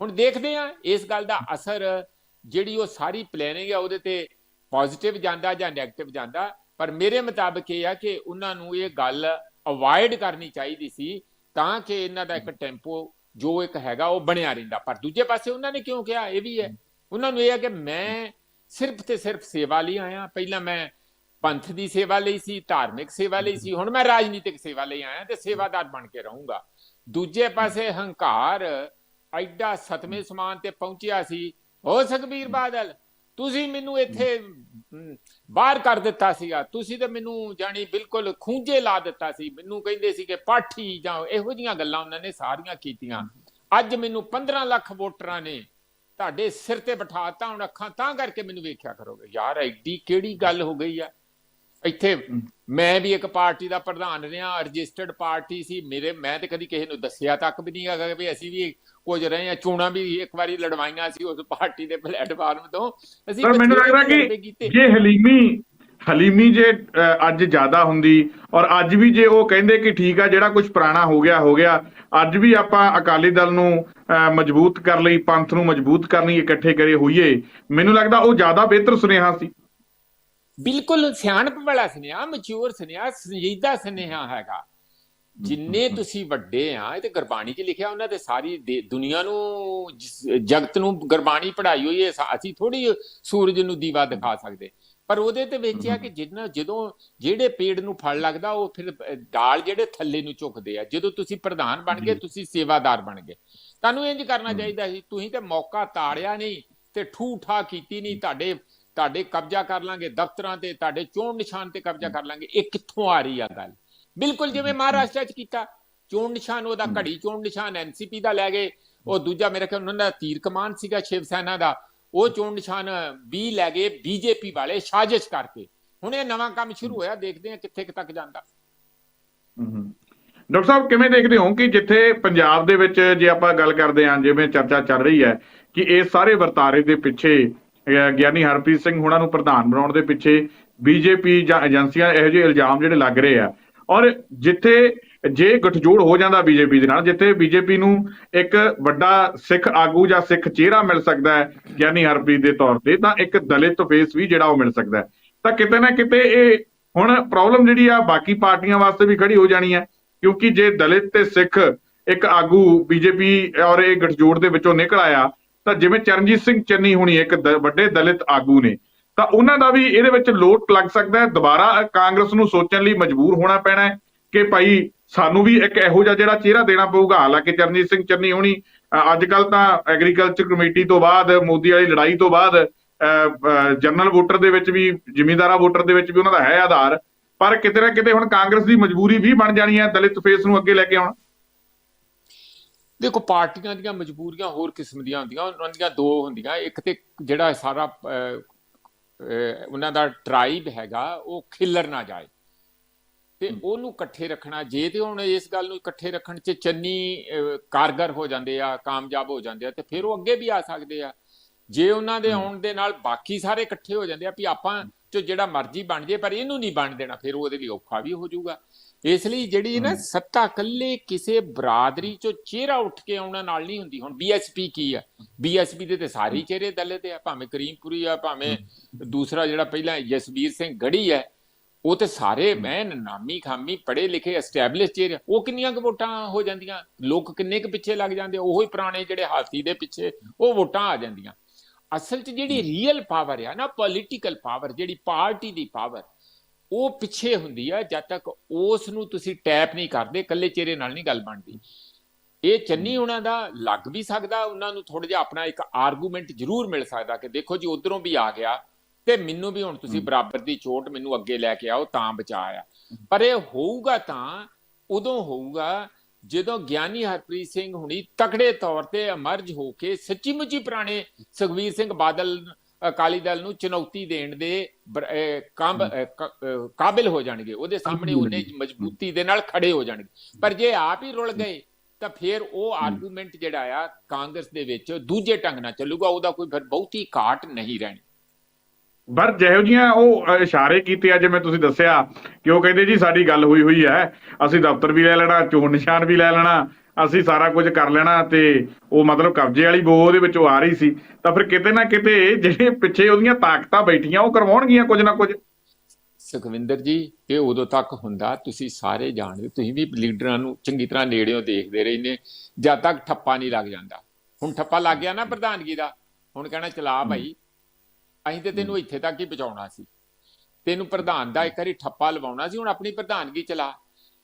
ਹੁਣ ਦੇਖਦੇ ਆ ਇਸ ਗੱਲ ਦਾ ਅਸਰ ਜਿਹੜੀ ਉਹ ਸਾਰੀ ਪਲੈਨਿੰਗ ਆ ਉਹਦੇ ਤੇ ਪੋਜ਼ਿਟਿਵ ਜਾਂਦਾ ਜਾਂ ਨੈਗੇਟਿਵ ਜਾਂਦਾ। ਪਰ ਮੇਰੇ ਮੁਤਾਬਕ ਇਹ ਆ ਕਿ ਉਹਨਾਂ ਨੂੰ ਇਹ ਗੱਲ ਅਵੋਇਡ ਕਰਨੀ ਚਾਹੀਦੀ ਸੀ ਤਾਂ ਕਿ ਇਹਨਾਂ ਦਾ ਇੱਕ ਟੈਂਪੋ ਜੋ ਇੱਕ ਹੈਗਾ ਉਹ ਬਣਿਆ ਰਹਿੰਦਾ। ਪਰ ਦੂਜੇ ਪਾਸੇ ਉਹਨਾਂ ਨੇ ਕਿਉਂ ਕਿਹਾ? ਇਹ ਵੀ ਹੈ। ਉਹਨਾਂ ਨੂੰ ਇਹ ਹੈ ਕਿ ਮੈਂ ਸਿਰਫ ਤੇ ਸਿਰਫ ਸੇਵਾ ਲਈ ਆਇਆ। ਪਹਿਲਾਂ ਮੈਂ ਪੰਥ ਦੀ ਸੇਵਾ ਲਈ ਸੀ ਧਾਰਮਿਕ ਸੇਵਾ ਲਈ ਸੀ ਹੁਣ ਮੈਂ ਰਾਜਨੀਤਿਕ ਸੇਵਾ ਲਈ ਆਇਆ ਤੇ ਸੇਵਾਦਾਰ ਬਣ ਕੇ ਰਹੂੰਗਾ। ਦੂਜੇ ਪਾਸੇ ਹੰਕਾਰ ਐਡਾ ਸਤਵੇਂ ਸਮਾਨ ਤੇ ਪਹੁੰਚਿਆ ਸੀ। ਹੋ ਸੁਖਬੀਰ ਬਾਦਲ ਤੁਸੀਂ ਮੈਨੂੰ ਇੱਥੇ ਬਾਹਰ ਕਰ ਦਿੱਤਾ ਸੀਗਾ। ਤੁਸੀਂ ਤੇ ਮੈਨੂੰ ਜਾਣੀ ਬਿਲਕੁਲ ਖੂੰਜੇ ਲਾ ਦਿੱਤਾ ਸੀ। ਮੈਨੂੰ ਕਹਿੰਦੇ ਸੀ ਕਿ ਪਾਠੀ ਜਾਂ ਇਹੋ ਜੀਆਂ ਗੱਲਾਂ ਉਹਨਾਂ ਨੇ ਸਾਰੀਆਂ ਕੀਤੀਆਂ। ਅੱਜ ਮੈਨੂੰ 15 ਲੱਖ ਵੋਟਰਾਂ ਨੇ ਤੁਹਾਡੇ ਸਿਰ ਤੇ ਬਿਠਾਤਾ ਹੁਣ ਅੱਖਾਂ ਤਾਂ ਕਰਕੇ ਮੈਨੂੰ ਵੇਖਿਆ ਕਰੋਗੇ। ਯਾਰ ਐਡੀ ਕਿਹੜੀ ਗੱਲ ਹੋ ਗਈ ਆ? ਇੱਥੇ ਮੈਂ ਵੀ ਇੱਕ ਪਾਰਟੀ ਦਾ ਪ੍ਰਧਾਨ ਰਿਹਾ ਰਜਿਸਟਰਡ ਪਾਰਟੀ ਸੀ। ਮੇਰੇ ਮੈਂ ਤੇ ਕਦੀ ਕਿਸੇ ਨੂੰ ਦੱਸਿਆ ਤੱਕ ਵੀ ਨਹੀਂ ਹੈਗਾ ਵੀ ਅਸੀਂ ਵੀ ਕੁਝ ਰਹੇ ਆ ਚੋਣਾਂ ਵੀ ਇੱਕ ਵਾਰੀ ਲੜਵਾਈਆਂ ਸੀ ਉਸ ਪਾਰਟੀ ਦੇ ਪਲੇਟਫਾਰਮ ਤੋਂ। ਅਸੀਂ ਪਰ ਮੈਨੂੰ ਲੱਗਦਾ ਕਿ ਜੇ ਹਲੀਮੀ ਹਲੀਮੀ ਜੇ ਅੱਜ ਜ਼ਿਆਦਾ ਹੁੰਦੀ ਔਰ ਅੱਜ ਵੀ ਜੇ ਉਹ ਕਹਿੰਦੇ ਕਿ ਠੀਕ ਆ ਜਿਹੜਾ ਕੁਝ ਪੁਰਾਣਾ ਹੋ ਗਿਆ ਹੋ ਗਿਆ ਅੱਜ ਵੀ ਆਪਾਂ ਅਕਾਲੀ ਦਲ ਨੂੰ ਮਜ਼ਬੂਤ ਕਰ ਲਈ ਪੰਥ ਨੂੰ ਮਜ਼ਬੂਤ ਕਰਨ ਲਈ ਇਕੱਠੇ ਕਰੇ ਹੋਈਏ ਮੈਨੂੰ ਲੱਗਦਾ ਉਹ ਜ਼ਿਆਦਾ ਬਿਹਤਰ ਸੁਨੇਹਾ ਸੀ। ਬਿਲਕੁਲ ਸਿਆਣਪ ਵਾਲਾ ਸੁਨੇਹਾ ਮੈਚੁਰ ਸੁਨੇਹਾ ਸੰਜੀਦਾ ਸੁਨੇਹਾ ਹੈਗਾ। ਜਿੰਨੇ ਤੁਸੀਂ ਵੱਡੇ ਆ ਇਹ ਤੇ ਗੁਰਬਾਣੀ 'ਚ ਲਿਖਿਆ ਉਹਨਾਂ ਤੇ ਸਾਰੀ ਦੁਨੀਆ ਨੂੰ ਜਗਤ ਨੂੰ ਗੁਰਬਾਣੀ ਪੜ੍ਹਾਈ ਹੋਈ ਹੈ ਅਸੀਂ ਥੋੜੀ ਸੂਰਜ ਨੂੰ ਦੀਵਾ ਦਿਖਾ ਸਕਦੇ। ਪਰ ਉਹਦੇ ਤੇ ਵਿੱਚ ਆ ਕਿ ਜਿੰਨਾ ਜਦੋਂ ਜਿਹੜੇ ਪੇੜ ਨੂੰ ਫਲ ਲੱਗਦਾ ਉਹ ਫਿਰ ਡਾਲ ਜਿਹੜੇ ਥੱਲੇ ਨੂੰ ਝੁਕਦੇ ਆ। ਜਦੋਂ ਤੁਸੀਂ ਪ੍ਰਧਾਨ ਬਣ ਗਏ ਤੁਸੀਂ ਸੇਵਾਦਾਰ ਬਣ ਗਏ। ਤੁਹਾਨੂੰ ਇੰਜ ਕਰਨਾ ਚਾਹੀਦਾ ਸੀ ਤੁਸੀਂ ਤੇ ਮੌਕਾ ਤਾੜਿਆ ਨਹੀਂ ਤੇ ਠੂ ਠਾ ਕੀਤੀ ਨਹੀਂ ਤੁਹਾਡੇ ਤੁਹਾਡੇ ਕਬਜ਼ਾ ਕਰ ਲਾਂਗੇ ਦਫ਼ਤਰਾਂ ਤੇ ਤੁਹਾਡੇ ਚੋਣ ਨਿਸ਼ਾਨ ਤੇ ਕਬਜ਼ਾ ਕਰ ਲਾਂਗੇ। ਇਹ ਕਿੱਥੋਂ ਆ ਰਹੀ ਆ ਗੱਲ? ਬਿਲਕੁਲ ਜਿਵੇਂ ਮਹਾਰਾਸ਼ਟਰ ਚ ਕੀਤਾ, ਚੋਣ ਨਿਸ਼ਾਨ, ਉਹਦਾ ਘੜੀ ਚੋਣ ਨਿਸ਼ਾਨ ਐਨਸੀਪੀ ਦਾ ਲੈ ਗਏ, ਉਹ ਦੂਜਾ ਮੇਰੇ ਖਿਆਲ ਉਹਨਾਂ ਦਾ ਤੀਰ ਕਮਾਨ ਸੀਗਾ ਸ਼ਿਵ ਸੈਨਾ ਦਾ, ਉਹ ਚੋਣ ਨਿਸ਼ਾਨ ਵੀ ਲੈ ਗਏ ਬੀਜੇਪੀ ਵਾਲੇ ਸਾਜ਼ਿਸ਼ ਕਰਕੇ। ਹੁਣ ਇਹ ਨਵਾਂ ਕੰਮ ਸ਼ੁਰੂ ਹੋਇਆ, ਦੇਖਦੇ ਹਾਂ ਕਿੱਥੇ ਤੱਕ ਜਾਂਦਾ। ਡਾਕਟਰ ਸਾਹਿਬ, ਕਿਵੇਂ ਦੇਖਦੇ ਹੋ ਕਿ ਜਿੱਥੇ ਪੰਜਾਬ ਦੇ ਵਿੱਚ ਜੇ ਆਪਾਂ ਗੱਲ ਕਰਦੇ ਹਾਂ, ਜਿਵੇਂ ਚਰਚਾ ਚੱਲ ਰਹੀ ਹੈ ਕਿ ਇਹ ਸਾਰੇ ਵਰਤਾਰੇ ਦੇ ਪਿੱਛੇ ਗਿਆਨੀ ਹਰਪ੍ਰੀਤ ਸਿੰਘ ਹੁਣਾਂ ਨੂੰ ਪ੍ਰਧਾਨ ਬਣਾਉਣ ਦੇ ਪਿੱਛੇ ਬੀਜੇਪੀ ਜਾਂ ਏਜੰਸੀਆਂ ਇਹੋ ਜਿਹੇ ਇਲਜ਼ਾਮ ਜਿਹੜੇ ਲੱਗ ਰਹੇ ਆ ਔਰ ਜਿੱਥੇ ਜੇ ਗਠਜੋੜ ਹੋ ਜਾਂਦਾ ਬੀਜੇਪੀ ਦੇ ਨਾਲ, ਜਿੱਥੇ ਬੀਜੇਪੀ ਨੂੰ ਇੱਕ ਵੱਡਾ ਸਿੱਖ ਆਗੂ ਜਾਂ ਸਿੱਖ ਚਿਹਰਾ ਮਿਲ ਸਕਦਾ ਹੈ, ਗਿਆਨੀ ਹਰਪ੍ਰੀਤ ਦੇ ਤੌਰ ਤੇ, ਤਾਂ ਇੱਕ ਦਲਿਤ ਫੇਸ ਵੀ ਜਿਹੜਾ ਉਹ ਮਿਲ ਸਕਦਾ ਹੈ। ਤਾਂ ਕਿਤੇ ਨਾ ਕਿਤੇ ਇਹ ਹੁਣ ਪ੍ਰੋਬਲਮ ਜਿਹੜੀ ਆ, ਬਾਕੀ ਪਾਰਟੀਆਂ ਵਾਸਤੇ ਵੀ ਖੜੀ ਹੋ ਜਾਣੀ ਹੈ, ਕਿਉਂਕਿ ਜੇ ਦਲਿਤ ਤੇ ਸਿੱਖ ਇੱਕ ਆਗੂ ਬੀਜੇਪੀ ਔਰ ਇਹ ਗਠਜੋੜ ਦੇ ਵਿੱਚੋਂ ਨਿਕਲ ਆਇਆ, ਤਾਂ ਜਿਵੇਂ ਚਰਨਜੀਤ ਸਿੰਘ ਚੰਨੀ ਹੁਣੀ ਇੱਕ ਵੱਡੇ ਦਲਿਤ ਆਗੂ ਨੇ ਤਾਂ ਉਹਨਾਂ ਦਾ ਵੀ ਇਹਦੇ ਵਿੱਚ ਲੋਟ ਲੱਗ ਸਕਦਾ ਹੈ। ਦੁਬਾਰਾ ਕਾਂਗਰਸ ਨੂੰ ਸੋਚਣ ਲਈ ਮਜਬੂਰ ਹੋਣਾ ਪੈਣਾ ਹੈ ਕਿ ਭਾਈ ਸਾਨੂੰ ਵੀ ਇੱਕ ਇਹੋ ਜਿਹਾ ਜਿਹੜਾ ਚਿਹਰਾ ਦੇਣਾ ਪਊਗਾ। ਹਾਲਾਂਕਿ ਚਰਨਜੀਤ ਸਿੰਘ ਚੰਨੀ ਹੋਣੀ ਅੱਜ ਕੱਲ ਤਾਂ ਐਗਰੀਕਲਚਰ ਕਮੇਟੀ ਤੋਂ ਬਾਅਦ, ਮੋਦੀ ਵਾਲੀ ਲੜਾਈ ਤੋਂ ਬਾਅਦ ਜਨਰਲ ਵੋਟਰ ਦੇ ਵਿੱਚ ਵੀ, ਜ਼ਿਮੀਂਦਾਰਾ ਵੋਟਰ ਦੇ ਵਿੱਚ ਵੀ ਉਹਨਾਂ ਦਾ ਹੈ ਆਧਾਰ। ਪਰ ਕਿਤੇ ਨਾ ਕਿਤੇ ਹੁਣ ਕਾਂਗਰਸ ਦੀ ਮਜਬੂਰੀ ਵੀ ਬਣ ਜਾਣੀ ਹੈ ਦਲਿਤ ਫੇਸ ਨੂੰ ਅੱਗੇ ਲੈ ਕੇ ਆਉਣਾ। ਦੇਖੋ, ਪਾਰਟੀਆਂ ਦੀਆਂ ਮਜਬੂਰੀਆਂ ਹੋਰ ਕਿਸਮ ਦੀਆਂ ਹੁੰਦੀਆਂ। ਉਹਨਾਂ ਦੀਆਂ ਦੋ ਹੁੰਦੀਆਂ। ਇੱਕ ਤੇ ਜਿਹੜਾ ਸਾਰਾ ਉਹਨਾਂ ਦਾ ਟ੍ਰਾਈਬ ਹੈਗਾ ਉਹ ਖਿੱਲਰ ਨਾ ਜਾਏ। ਤੇ ਉਹਨੂੰ ਇਕੱਠੇ ਰੱਖਣਾ ਜੇ ਤੇ ਹੁਣ ਇਸ ਗੱਲ ਨੂੰ ਇਕੱਠੇ ਰੱਖਣ 'ਚ ਚੰਨੀ ਕਾਰਗਰ ਹੋ ਜਾਂਦੇ ਆ ਕਾਮਯਾਬ ਹੋ ਜਾਂਦੇ ਆ ਤੇ ਫਿਰ ਉਹ ਅੱਗੇ ਵੀ ਆ ਸਕਦੇ ਆ। ਜੇ ਉਹਨਾਂ ਦੇ ਆਉਣ ਦੇ ਨਾਲ ਬਾਕੀ ਸਾਰੇ ਇਕੱਠੇ ਹੋ ਜਾਂਦੇ ਆ ਵੀ ਆਪਾਂ ਚ ਜਿਹੜਾ ਮਰਜ਼ੀ ਬਣ ਜੇ ਪਰ ਇਹਨੂੰ ਨਹੀਂ ਬਣ ਦੇਣਾ ਫਿਰ ਉਹਦੇ ਲਈ ਔਖਾ ਵੀ ਹੋ ਜਾਊਗਾ। ਇਸ ਲਈ ਜਿਹੜੀ ਨਾ ਸੱਤਾ ਕੱਲੇ ਕਿਸੇ ਬਰਾਦਰੀ ਚੋਂ ਚਿਹਰਾ ਉੱਠ ਕੇ ਆਉਣਾ ਨਾਲ ਨਹੀਂ ਹੁੰਦੀ। ਹੁਣ ਬੀਐਸਪੀ ਕੀ ਆ? ਬੀਐਸਪੀ ਦੇ ਤੇ ਸਾਰੇ ਚਿਹਰੇ ਦਲਿਤ ਆ ਭਾਵੇਂ ਕਰੀਮਪੁਰੀ ਆ ਭਾਵੇਂ ਦੂਸਰਾ ਜਿਹੜਾ ਪਹਿਲਾਂ ਜਸਵੀਰ ਸਿੰਘ ਗੜੀ ਹੈ ਉਹ ਤੇ ਸਾਰੇ ਮੈਂ ਨਾਮੀ ਖਾਮੀ ਪੜੇ ਲਿਖੇ ਐਸਟੈਬਲਿਸ਼ ਚਿਹਰੇ ਉਹ ਕਿੰਨੀਆਂ ਕੁ ਵੋਟਾਂ ਹੋ ਜਾਂਦੀਆਂ? ਲੋਕ ਕਿੰਨੇ ਕੁ ਪਿੱਛੇ ਲੱਗ ਜਾਂਦੇ? ਉਹੀ ਪੁਰਾਣੇ ਜਿਹੜੇ ਹਾਥੀ ਦੇ ਪਿੱਛੇ ਉਹ ਵੋਟਾਂ ਆ ਜਾਂਦੀਆਂ। ਅਸਲ 'ਚ ਜਿਹੜੀ ਰੀਅਲ ਪਾਵਰ ਆ ਨਾ ਪੋਲੀਟੀਕਲ ਪਾਵਰ ਜਿਹੜੀ ਪਾਰਟੀ ਦੀ ਪਾਵਰ ਉਹ ਪਿੱਛੇ ਹੁੰਦੀ ਆ ਜਦ ਤੱਕ ਉਸ ਨੂੰ ਤੁਸੀਂ ਟੈਪ ਨਹੀਂ ਕਰਦੇ ਇਕੱਲੇ ਚਿਹਰੇ ਨਾਲ ਨਹੀਂ ਗੱਲ ਬਣਦੀ। ਇਹ ਚੰਨੀ ਉਹਨਾਂ ਦਾ ਲੱਗ ਵੀ ਸਕਦਾ ਉਹਨਾਂ ਨੂੰ ਥੋੜਾ ਜਿਹਾ ਆਪਣਾ ਇੱਕ ਆਰਗੂਮੈਂਟ ਜ਼ਰੂਰ ਮਿਲ ਸਕਦਾ ਕਿ ਦੇਖੋ ਜੀ ਉਧਰੋਂ ਵੀ ਆ ਗਿਆ ਤੇ ਮੈਨੂੰ ਵੀ ਹੁਣ ਤੁਸੀਂ ਬਰਾਬਰ ਦੀ ਚੋਟ ਮੈਨੂੰ ਅੱਗੇ ਲੈ ਕੇ ਆਓ ਤਾਂ ਬਚਾਇਆ ਪਰ ਇਹ ਹੋਊਗਾ ਤਾਂ ਉਦੋਂ ਹੋਊਗਾ ਜਦੋਂ ਗਿਆਨੀ ਹਰਪ੍ਰੀਤ ਸਿੰਘ ਹੁਣੀ ਤਕੜੇ ਤੌਰ ਤੇ ਅਮਰਜ ਹੋ ਕੇ ਸੱਚੀ ਮੁੱਚੀ ਪੁਰਾਣੇ ਸੁਖਵੀਰ ਸਿੰਘ ਬਾਦਲ ਅਕਾਲੀ ਦਲ ਨੂੰ ਚੁਣੌਤੀ ਦੇਣ ਦੇ ਕਾਬਿਲ ਹੋ ਜਾਣਗੇ ਉਹਦੇ ਸਾਹਮਣੇ ਉਹਨੇ ਮਜ਼ਬੂਤੀ ਦੇ ਨਾਲ ਖੜੇ ਹੋ ਜਾਣਗੇ। ਪਰ ਜੇ ਆਪ ਹੀ ਰੁਲ ਗਏ ਤਾਂ ਫਿਰ ਉਹ ਆਰਗੂਮੈਂਟ ਜਿਹੜਾ ਆ ਕਾਂਗਰਸ ਦੇ ਵਿੱਚ ਦੂਜੇ ਢੰਗ ਨਾਲ ਚੱਲੂਗਾ ਉਹਦਾ ਕੋਈ ਫਿਰ ਬਹੁਤੀ ਘਾਟ ਨਹੀਂ ਰਹਿਣੀ। ਪਰ ਜਿਹੋ ਜੀਆਂ ਉਹ ਇਸ਼ਾਰੇ ਕੀਤੇ ਆ ਜਿਵੇਂ ਤੁਸੀਂ ਦੱਸਿਆ ਕਿ ਉਹ ਕਹਿੰਦੇ ਜੀ ਸਾਡੀ ਗੱਲ ਹੋਈ ਹੋਈ ਹੈ ਅਸੀਂ ਦਫ਼ਤਰ ਵੀ ਲੈ ਲੈਣਾ ਚੋਣ ਨਿਸ਼ਾਨ ਵੀ ਲੈ ਲੈਣਾ ਅਸੀਂ ਸਾਰਾ ਕੁਝ ਕਰ ਲੈਣਾ ਤੇ ਉਹ ਮਤਲਬ ਕਬਜ਼ੇ ਵਾਲੀ ਬੋ ਉਹਦੇ ਵਿੱਚੋਂ ਆ ਰਹੀ ਸੀ, ਤਾਂ ਫਿਰ ਕਿਤੇ ਨਾ ਕਿਤੇ ਜਿਹੜੇ ਪਿੱਛੇ ਉਹਦੀਆਂ ਤਾਕਤਾਂ ਬੈਠੀਆਂ, ਉਹ ਕਰਵਾਉਣਗੀਆਂ ਕੁਝ ਨਾ ਕੁਝ। ਸੁਖਵਿੰਦਰ ਜੀ, ਇਹ ਉਦੋਂ ਤੱਕ ਹੁੰਦਾ, ਤੁਸੀਂ ਸਾਰੇ ਜਾਣਦੇ, ਤੁਸੀਂ ਵੀ ਲੀਡਰਾਂ ਨੂੰ ਚੰਗੀ ਤਰ੍ਹਾਂ ਨੇੜਿਓਂ ਦੇਖਦੇ ਰਹੇ ਨੇ ਜਦ ਤੱਕ ਠੱਪਾ ਨਹੀਂ ਲੱਗ ਜਾਂਦਾ। ਹੁਣ ਠੱਪਾ ਲੱਗ ਗਿਆ ਨਾ ਪ੍ਰਧਾਨਗੀ ਦਾ, ਹੁਣ ਕਹਿਣਾ ਚਲਾ ਭਾਈ, ਅਸੀਂ ਤੇ ਤੈਨੂੰ ਇੱਥੇ ਤੱਕ ਹੀ ਪਹੁੰਚਾਉਣਾ ਸੀ। ਤੈਨੂੰ ਪ੍ਰਧਾਨ ਦਾ ਇੱਕ ਵਾਰੀ ਠੱਪਾ ਲਵਾਉਣਾ ਸੀ, ਹੁਣ ਆਪਣੀ ਪ੍ਰਧਾਨਗੀ ਚਲਾ।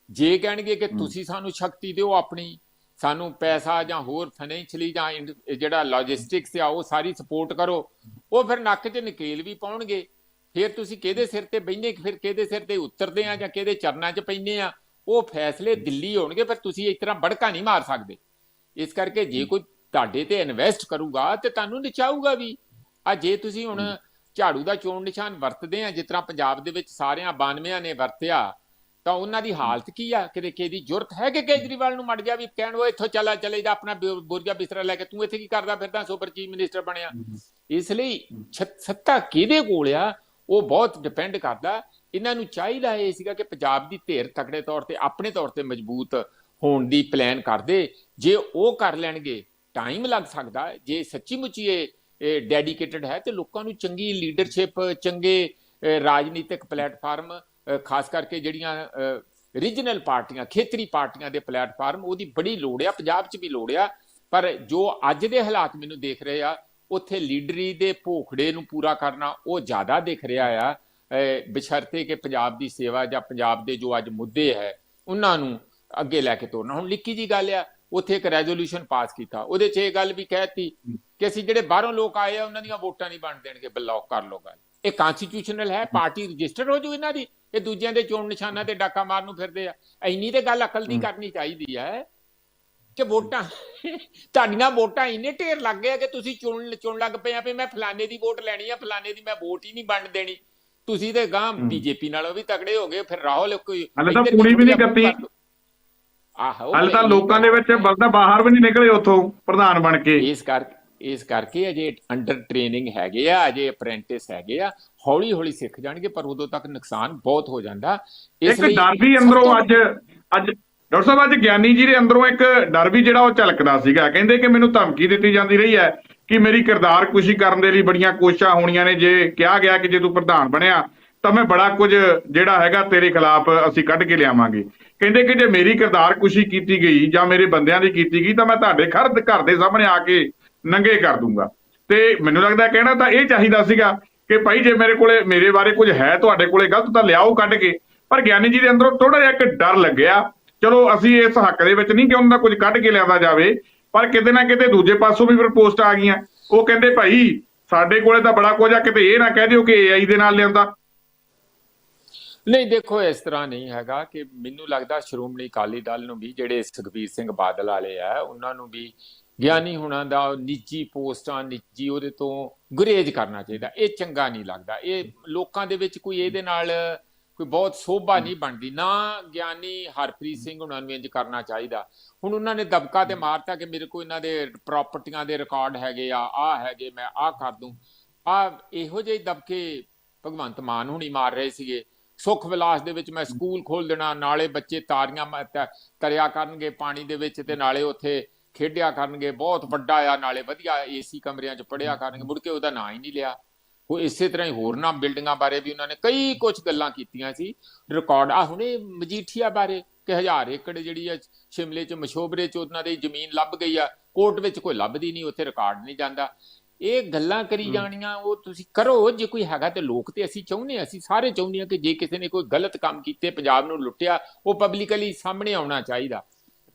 ਜੇ ਕਹਿਣਗੇ ਕਿ ਤੁਸੀਂ ਸਾਨੂੰ ਸ਼ਕਤੀ ਦਿਓ ਆਪਣੀ ਸਾਨੂੰ ਪੈਸਾ ਜਾਂ ਹੋਰ ਫਾਈਨੈਂਸ਼ਲੀ ਜਾਂ ਜਿਹੜਾ ਲੌਜਿਸਟਿਕਸ ਆ ਉਹ ਸਾਰੀ ਸਪੋਰਟ ਕਰੋ ਉਹ ਫਿਰ ਨੱਕ 'ਚ ਨਕੇਲ ਵੀ ਪਾਉਣਗੇ। ਫਿਰ ਤੁਸੀਂ ਕਿਹਦੇ ਸਿਰ ਤੇ ਬੈਠੇ ਫਿਰ ਕਿਹਦੇ ਸਿਰ ਤੇ ਉਤਰਦੇ ਆ ਜਾਂ ਕਿਹਦੇ ਚਰਨਾਂ 'ਚ ਪੈਂਦੇ ਆ ਉਹ ਫੈਸਲੇ ਦਿੱਲੀ ਹੋਣਗੇ ਪਰ ਤੁਸੀਂ ਇਸ ਤਰ੍ਹਾਂ ਬੜਕਾ ਨਹੀਂ ਮਾਰ ਸਕਦੇ। ਇਸ ਕਰਕੇ ਜੇ ਕੋਈ ਤੁਹਾਡੇ ਤੇ ਇਨਵੈਸਟ ਕਰੂਗਾ ਤੇ ਤੁਹਾਨੂੰ ਨਚਾਊਗਾ ਵੀ। ਆ ਜੇ ਤੁਸੀਂ ਹੁਣ ਝਾੜੂ ਦਾ ਚੋਣ ਨਿਸ਼ਾਨ ਵਰਤਦੇ ਆ ਜਿਸ ਤਰ੍ਹਾਂ ਪੰਜਾਬ ਦੇ ਵਿੱਚ ਸਾਰਿਆਂ 92 ਨੇ ਵਰਤਿਆ ਤਾਂ ਉਹਨਾਂ ਦੀ ਹਾਲਤ ਕੀ ਆ? ਕਿਤੇ ਕਿਹਦੀ ਜ਼ਰੂਰਤ ਹੈ ਕਿ ਕੇਜਰੀਵਾਲ ਨੂੰ ਮੜ ਜਾ ਵੀ ਕਹਿਣ ਉਹ ਇੱਥੋਂ ਚਲਾ ਚਲੇ ਜਾ ਆਪਣਾ ਬੁਰਜਾ ਬਿਸਤਰਾ ਲੈ ਕੇ ਤੂੰ ਇੱਥੇ ਕੀ ਕਰਦਾ ਫਿਰਦਾ ਸੁਪਰ ਚੀਫ ਮਿਨਿਸਟਰ ਬਣਿਆ। ਇਸ ਲਈ ਸੱਤਾ ਕਿਹਦੇ ਕੋਲ ਆ? ਉਹ ਬਹੁਤ ਡਿਪੈਂਡ ਕਰਦਾ। ਇਹਨਾਂ ਨੂੰ ਚਾਹੀਦਾ ਇਹ ਸੀਗਾ ਕਿ ਪੰਜਾਬ ਦੀ ਧਿਰ ਤਕੜੇ ਤੌਰ ਤੇ ਆਪਣੇ ਤੌਰ ਤੇ ਮਜ਼ਬੂਤ ਹੋਣ ਦੀ ਪਲਾਨ ਕਰਦੇ। ਜੇ ਉਹ ਕਰ ਲੈਣਗੇ ਟਾਈਮ ਲੱਗ ਸਕਦਾ। ਜੇ ਸੱਚੀ ਮੁੱਚੀ ਇਹ ਡੈਡੀਕੇਟਡ ਹੈ ਤੇ ਲੋਕਾਂ ਨੂੰ ਚੰਗੀ ਲੀਡਰਸ਼ਿਪ ਚੰਗੇ ਰਾਜਨੀਤਿਕ ਪਲੇਟਫਾਰਮ ਖਾਸ ਕਰਕੇ ਜਿਹੜੀਆਂ ਰੀਜਨਲ ਪਾਰਟੀਆਂ ਖੇਤਰੀ ਪਾਰਟੀਆਂ ਦੇ ਪਲੇਟਫਾਰਮ ਉਹਦੀ ਬੜੀ ਲੋੜ ਆ ਪੰਜਾਬ 'ਚ ਵੀ ਲੋੜ ਆ ਪਰ ਜੋ ਅੱਜ ਦੇ ਹਾਲਾਤ ਮੈਨੂੰ ਦੇਖ ਰਹੇ ਆ ਉੱਥੇ ਲੀਡਰੀ ਦੇ ਭੋਖੜੇ ਨੂੰ ਪੂਰਾ ਕਰਨਾ ਉਹ ਜ਼ਿਆਦਾ ਦਿਖ ਰਿਹਾ ਆ ਅਹ, ਬਸ਼ਰਤੇ ਕਿ ਪੰਜਾਬ ਦੀ ਸੇਵਾ ਜਾਂ ਪੰਜਾਬ ਦੇ ਜੋ ਅੱਜ ਮੁੱਦੇ ਹੈ ਉਹਨਾਂ ਨੂੰ ਅੱਗੇ ਲੈ ਕੇ ਤੋਰਨਾ। ਹੁਣ ਲਿੱਕੀ ਜੀ ਗੱਲ ਆ ਉੱਥੇ ਇੱਕ ਰੈਜ਼ੋਲੂਸ਼ਨ ਪਾਸ ਕੀਤਾ। ਉਹਦੇ 'ਚ ਇਹ ਗੱਲ ਵੀ ਕਹਿਤੀ ਕਿ ਅਸੀਂ ਜਿਹੜੇ ਬਾਹਰੋਂ ਲੋਕ ਆਏ ਆ ਉਹਨਾਂ ਦੀਆਂ ਵੋਟਾਂ ਨਹੀਂ ਬਣ ਦੇਣਗੇ ਬਲੌਕ ਕਰ ਲੋ ਗੱਲ। ਇਹ ਕਨਸਟੀਟਿਊਸ਼ਨਲ ਹੈ। ਪਾਰਟੀ ਰਜਿਸਟਰ ਹੋ ਜੂ ਇਹਨਾਂ ਦੀ। ਇਹ ਦੂਜਿਆਂ ਦੇ ਚੋਣ ਨਿਸ਼ਾਨਾਂ ਤੇ ਡਾਕਾ ਮਾਰਨ ਨੂੰ ਫਿਰਦੇ ਆ। ਇੰਨੀ ਤੇ ਗੱਲ ਅਕਲ ਦੀ ਕਰਨੀ ਚਾਹੀਦੀ ਹੈ ਕਿ ਵੋਟਾਂ ਤੁਹਾਡੀਆਂ ਵੋਟਾਂ ਇੰਨੇ ਢੇਰ ਲੱਗ ਗਏ ਕਿ ਤੁਸੀਂ ਚੁਣ ਚੁਣ ਲੱਗ ਪਏ ਆ ਵੀ ਮੈਂ ਫਲਾਣੇ ਦੀ ਵੋਟ ਲੈਣੀ ਆ ਫਲਾਣੇ ਦੀ ਮੈਂ ਵੋਟ ਹੀ ਨਹੀਂ ਬਣ ਦੇਣੀ। ਤੁਸੀਂ ਤੇ ਗਾਂ ਬੀਜੇਪੀ ਨਾਲੋਂ ਵੀ ਤਕੜੇ ਹੋ ਗਏ ਫਿਰ ਰਾਹੁਲ ਕੋਈ ਹਾਲੇ ਤਾਂ ਇੱਧਰ ਪੂਰੀ ਵੀ ਨਹੀਂ ਲਓ। ਆਹੋ ਹਾਲੇ ਤਾਂ ਲੋਕਾਂ ਦੇ ਵਿੱਚ ਬਲਦਾ ਬਾਹਰ ਵੀ ਨਹੀਂ ਨਿਕਲੇ ਉੱਥੋਂ ਪ੍ਰਧਾਨ ਬਣ ਕੇ। ਇਸ ਕਰ ਇਸ ਕਰਕੇ ਅਜੇ ਅੰਡਰ ਟ੍ਰੇਨਿੰਗ ਹੈਗੇ ਆ ਅਜੇ ਅਪ੍ਰੈਂਟਿਸ ਹੈਗੇ ਆ। ਹੌਲੀ ਹੌਲੀ ਸਿੱਖ ਜਾਣਗੇ ਪਰ ਉਦੋਂ ਤੱਕ ਨੁਕਸਾਨ ਬਹੁਤ ਹੋ ਜਾਂਦਾ। ਇਸ ਇੱਕ ਡਰ ਵੀ ਅੰਦਰੋਂ ਅੱਜ ਅੱਜ ਡਾਕਟਰ ਸਾਹਿਬ ਅੱਜ ਗਿਆਨੀ ਜੀ ਦੇ ਅੰਦਰੋਂ ਇੱਕ ਡਰ ਵੀ ਜਿਹੜਾ ਉਹ ਝਲਕਦਾ ਸੀਗਾ। ਕਹਿੰਦੇ ਕਿ ਮੈਨੂੰ ਧਮਕੀ ਦਿੱਤੀ ਜਾਂਦੀ ਰਹੀ ਹੈ ਕਿ ਮੇਰੀ ਕਿਰਦਾਰ ਕੁਸ਼ੀ ਕਰਨ ਦੇ ਲਈ ਬੜੀਆਂ ਕੋਸ਼ਿਸ਼ਾਂ ਹੋਣੀਆਂ ਨੇ। ਜੇ ਕਿਹਾ ਗਿਆ ਕਿ ਜੇ ਤੂੰ ਪ੍ਰਧਾਨ ਬਣਿਆ ਤਾਂ ਮੈਂ ਬੜਾ ਕੁਝ ਜਿਹੜਾ ਹੈਗਾ ਤੇਰੇ ਖਿਲਾਫ ਅਸੀਂ ਕੱਢ ਕੇ ਲਿਆਵਾਂਗੇ। ਕਹਿੰਦੇ ਕਿ ਜੇ ਮੇਰੀ ਕਿਰਦਾਰ ਕੁਸ਼ੀ ਕੀਤੀ ਗਈ ਜਾਂ ਮੇਰੇ ਬੰਦਿਆਂ ਦੀ ਕੀਤੀ ਗਈ ਤਾਂ ਮੈਂ ਤੁਹਾਡੇ ਘਰ ਘਰ ਦੇ ਸਾਹਮਣੇ ਆ ਕੇ ਨੰਗੇ ਕਰ ਦੂੰਗਾ। ਤੇ ਮੈਨੂੰ ਲੱਗਦਾ ਕਹਿਣਾ ਤਾਂ ਇਹ ਚਾਹੀਦਾ ਸੀਗਾ ਕਿ ਭਾਈ ਜੇ ਮੇਰੇ ਕੋਲੇ, ਮੇਰੇ ਬਾਰੇ ਕੁਝ ਹੈ ਤੁਹਾਡੇ ਕੋਲੇ, ਗਲਤ ਤਾਂ ਲਿਆਓ ਕੱਢ ਕੇ। ਪਰ ਗਿਆਨੀ ਜੀ ਦੇ ਅੰਦਰੋਂ ਥੋੜਾ ਜਿਹਾ ਇੱਕ ਡਰ ਲੱਗਿਆ। ਚਲੋ ਅਸੀਂ ਇਸ ਹੱਕ ਦੇ ਵਿੱਚ ਨਹੀਂ ਕਿ ਉਹਨਾਂ ਦਾ ਕੁਝ ਕੱਢ ਕੇ ਲਿਆਂਦਾ ਜਾਵੇ, ਪਰ ਕਿਤੇ ਨਾ ਕਿਤੇ ਦੂਜੇ ਪਾਸੋਂ ਵੀ ਫਿਰ ਪੋਸਟ ਆ ਗਈਆਂ। ਉਹ ਕਹਿੰਦੇ, ਭਾਈ, ਸਾਡੇ ਕੋਲੇ ਤਾਂ ਬੜਾ ਕੁਝ ਆ, ਕਿਤੇ ਇਹ ਨਾ ਕਹਿ ਦਿਓ ਕਿ ਏਆਈ ਦੇ ਨਾਲ ਲਿਆਂਦਾ। ਨਹੀਂ, ਦੇਖੋ, ਇਸ ਤਰ੍ਹਾਂ ਨਹੀਂ ਹੈਗਾ ਕਿ ਮੈਨੂੰ ਲੱਗਦਾ ਸ਼੍ਰੋਮਣੀ ਅਕਾਲੀ ਦਲ ਨੂੰ ਵੀ ਜਿਹੜੇ ਸੁਖਬੀਰ ਸਿੰਘ ਬਾਦਲ ਵਾਲੇ ਆ, ਉਹਨਾਂ ਨੂੰ ਵੀ ਗਿਆਨੀ ਹੁਣਾਂ ਦਾ ਨਿੱਜੀ ਪੋਸਟਾਂ, ਨਿੱਜੀ ਉਹਦੇ ਤੋਂ ਗੁਰੇਜ ਕਰਨਾ ਚਾਹੀਦਾ। ਇਹ ਚੰਗਾ ਨਹੀਂ ਲੱਗਦਾ। ਇਹ ਲੋਕਾਂ ਦੇ ਵਿੱਚ ਕੋਈ ਇਹਦੇ ਨਾਲ ਕੋਈ ਬਹੁਤ ਸੋਭਾ ਨਹੀਂ ਬਣਦੀ। ਨਾ ਗਿਆਨੀ ਹਰਪ੍ਰੀਤ ਸਿੰਘ ਉਹਨਾਂ ਨੂੰ ਇੰਜ ਕਰਨਾ ਚਾਹੀਦਾ। ਹੁਣ ਉਹਨਾਂ ਨੇ ਦਬਕਾ ਤੇ ਮਾਰਤਾ ਕਿ ਮੇਰੇ ਕੋਲ ਇਹਨਾਂ ਦੇ ਪ੍ਰਾਪਰਟੀਆਂ ਦੇ ਰਿਕਾਰਡ ਹੈਗੇ ਆ ਆ ਹੈਗੇ, ਮੈਂ ਆ ਕਰ ਦੂੰ। ਆ ਇਹੋ ਜਿਹੇ ਦਬਕੇ ਭਗਵੰਤ ਮਾਨ ਹੁਣੀ ਮਾਰ ਰਹੇ ਸੀਗੇ। ਸੁਖ ਵਿਲਾਸ ਦੇ ਵਿੱਚ ਮੈਂ ਸਕੂਲ ਖੋਲ ਦੇਣਾ, ਨਾਲੇ ਬੱਚੇ ਤਾਰੀਆਂ ਮ- ਤਰਿਆ ਕਰਨਗੇ ਪਾਣੀ ਦੇ ਵਿੱਚ ਤੇ ਨਾਲੇ ਉੱਥੇ ਖੇਡਿਆ ਕਰਨਗੇ ਬਹੁਤ ਵੱਡਾ ਆ ਨਾਲੇ ਵਧੀਆ ਏਸੀ ਕਮਰਿਆਂ 'ਚ ਪੜਿਆ ਕਰਨਗੇ ਮੁੜ ਕੇ ਉਹਦਾ ਨਾਂ ਹੀ ਨਹੀਂ ਲਿਆ। ਉਹ ਇਸੇ ਤਰ੍ਹਾਂ ਹੀ ਹੋਰਨਾਂ ਬਿਲਡਿੰਗਾਂ ਬਾਰੇ ਵੀ ਉਹਨਾਂ ਨੇ ਕਈ ਕੁਝ ਗੱਲਾਂ ਕੀਤੀਆਂ ਸੀ। ਰਿਕਾਰਡ ਆ ਹੁਣੇ ਮਜੀਠੀਆ ਬਾਰੇ ਕਿ ਹਜ਼ਾਰ ਏਕੜ ਜਿਹੜੀ ਆ ਸ਼ਿਮਲੇ 'ਚ ਮਸ਼ੋਬਰੇ 'ਚ ਉਹਨਾਂ ਦੀ ਜ਼ਮੀਨ ਲੱਭ ਗਈ ਆ। ਕੋਰਟ ਵਿੱਚ ਕੋਈ ਲੱਭਦੀ ਨਹੀਂ ਉੱਥੇ ਰਿਕਾਰਡ ਨਹੀਂ ਜਾਂਦਾ। ਇਹ ਗੱਲਾਂ ਕਰੀ। ਜਾਣੀਆਂ ਉਹ ਤੁਸੀਂ ਕਰੋ ਜੇ ਕੋਈ ਹੈਗਾ ਤੇ ਲੋਕ ਤੇ ਅਸੀਂ ਚਾਹੁੰਦੇ ਹਾਂ ਅਸੀਂ ਸਾਰੇ ਚਾਹੁੰਦੇ ਹਾਂ ਕਿ ਜੇ ਕਿਸੇ ਨੇ ਕੋਈ ਗਲਤ ਕੰਮ ਕੀਤੇ ਪੰਜਾਬ ਨੂੰ ਲੁੱਟਿਆ ਉਹ ਪਬਲਿਕਲੀ ਸਾਹਮਣੇ ਆਉਣਾ ਚਾਹੀਦਾ।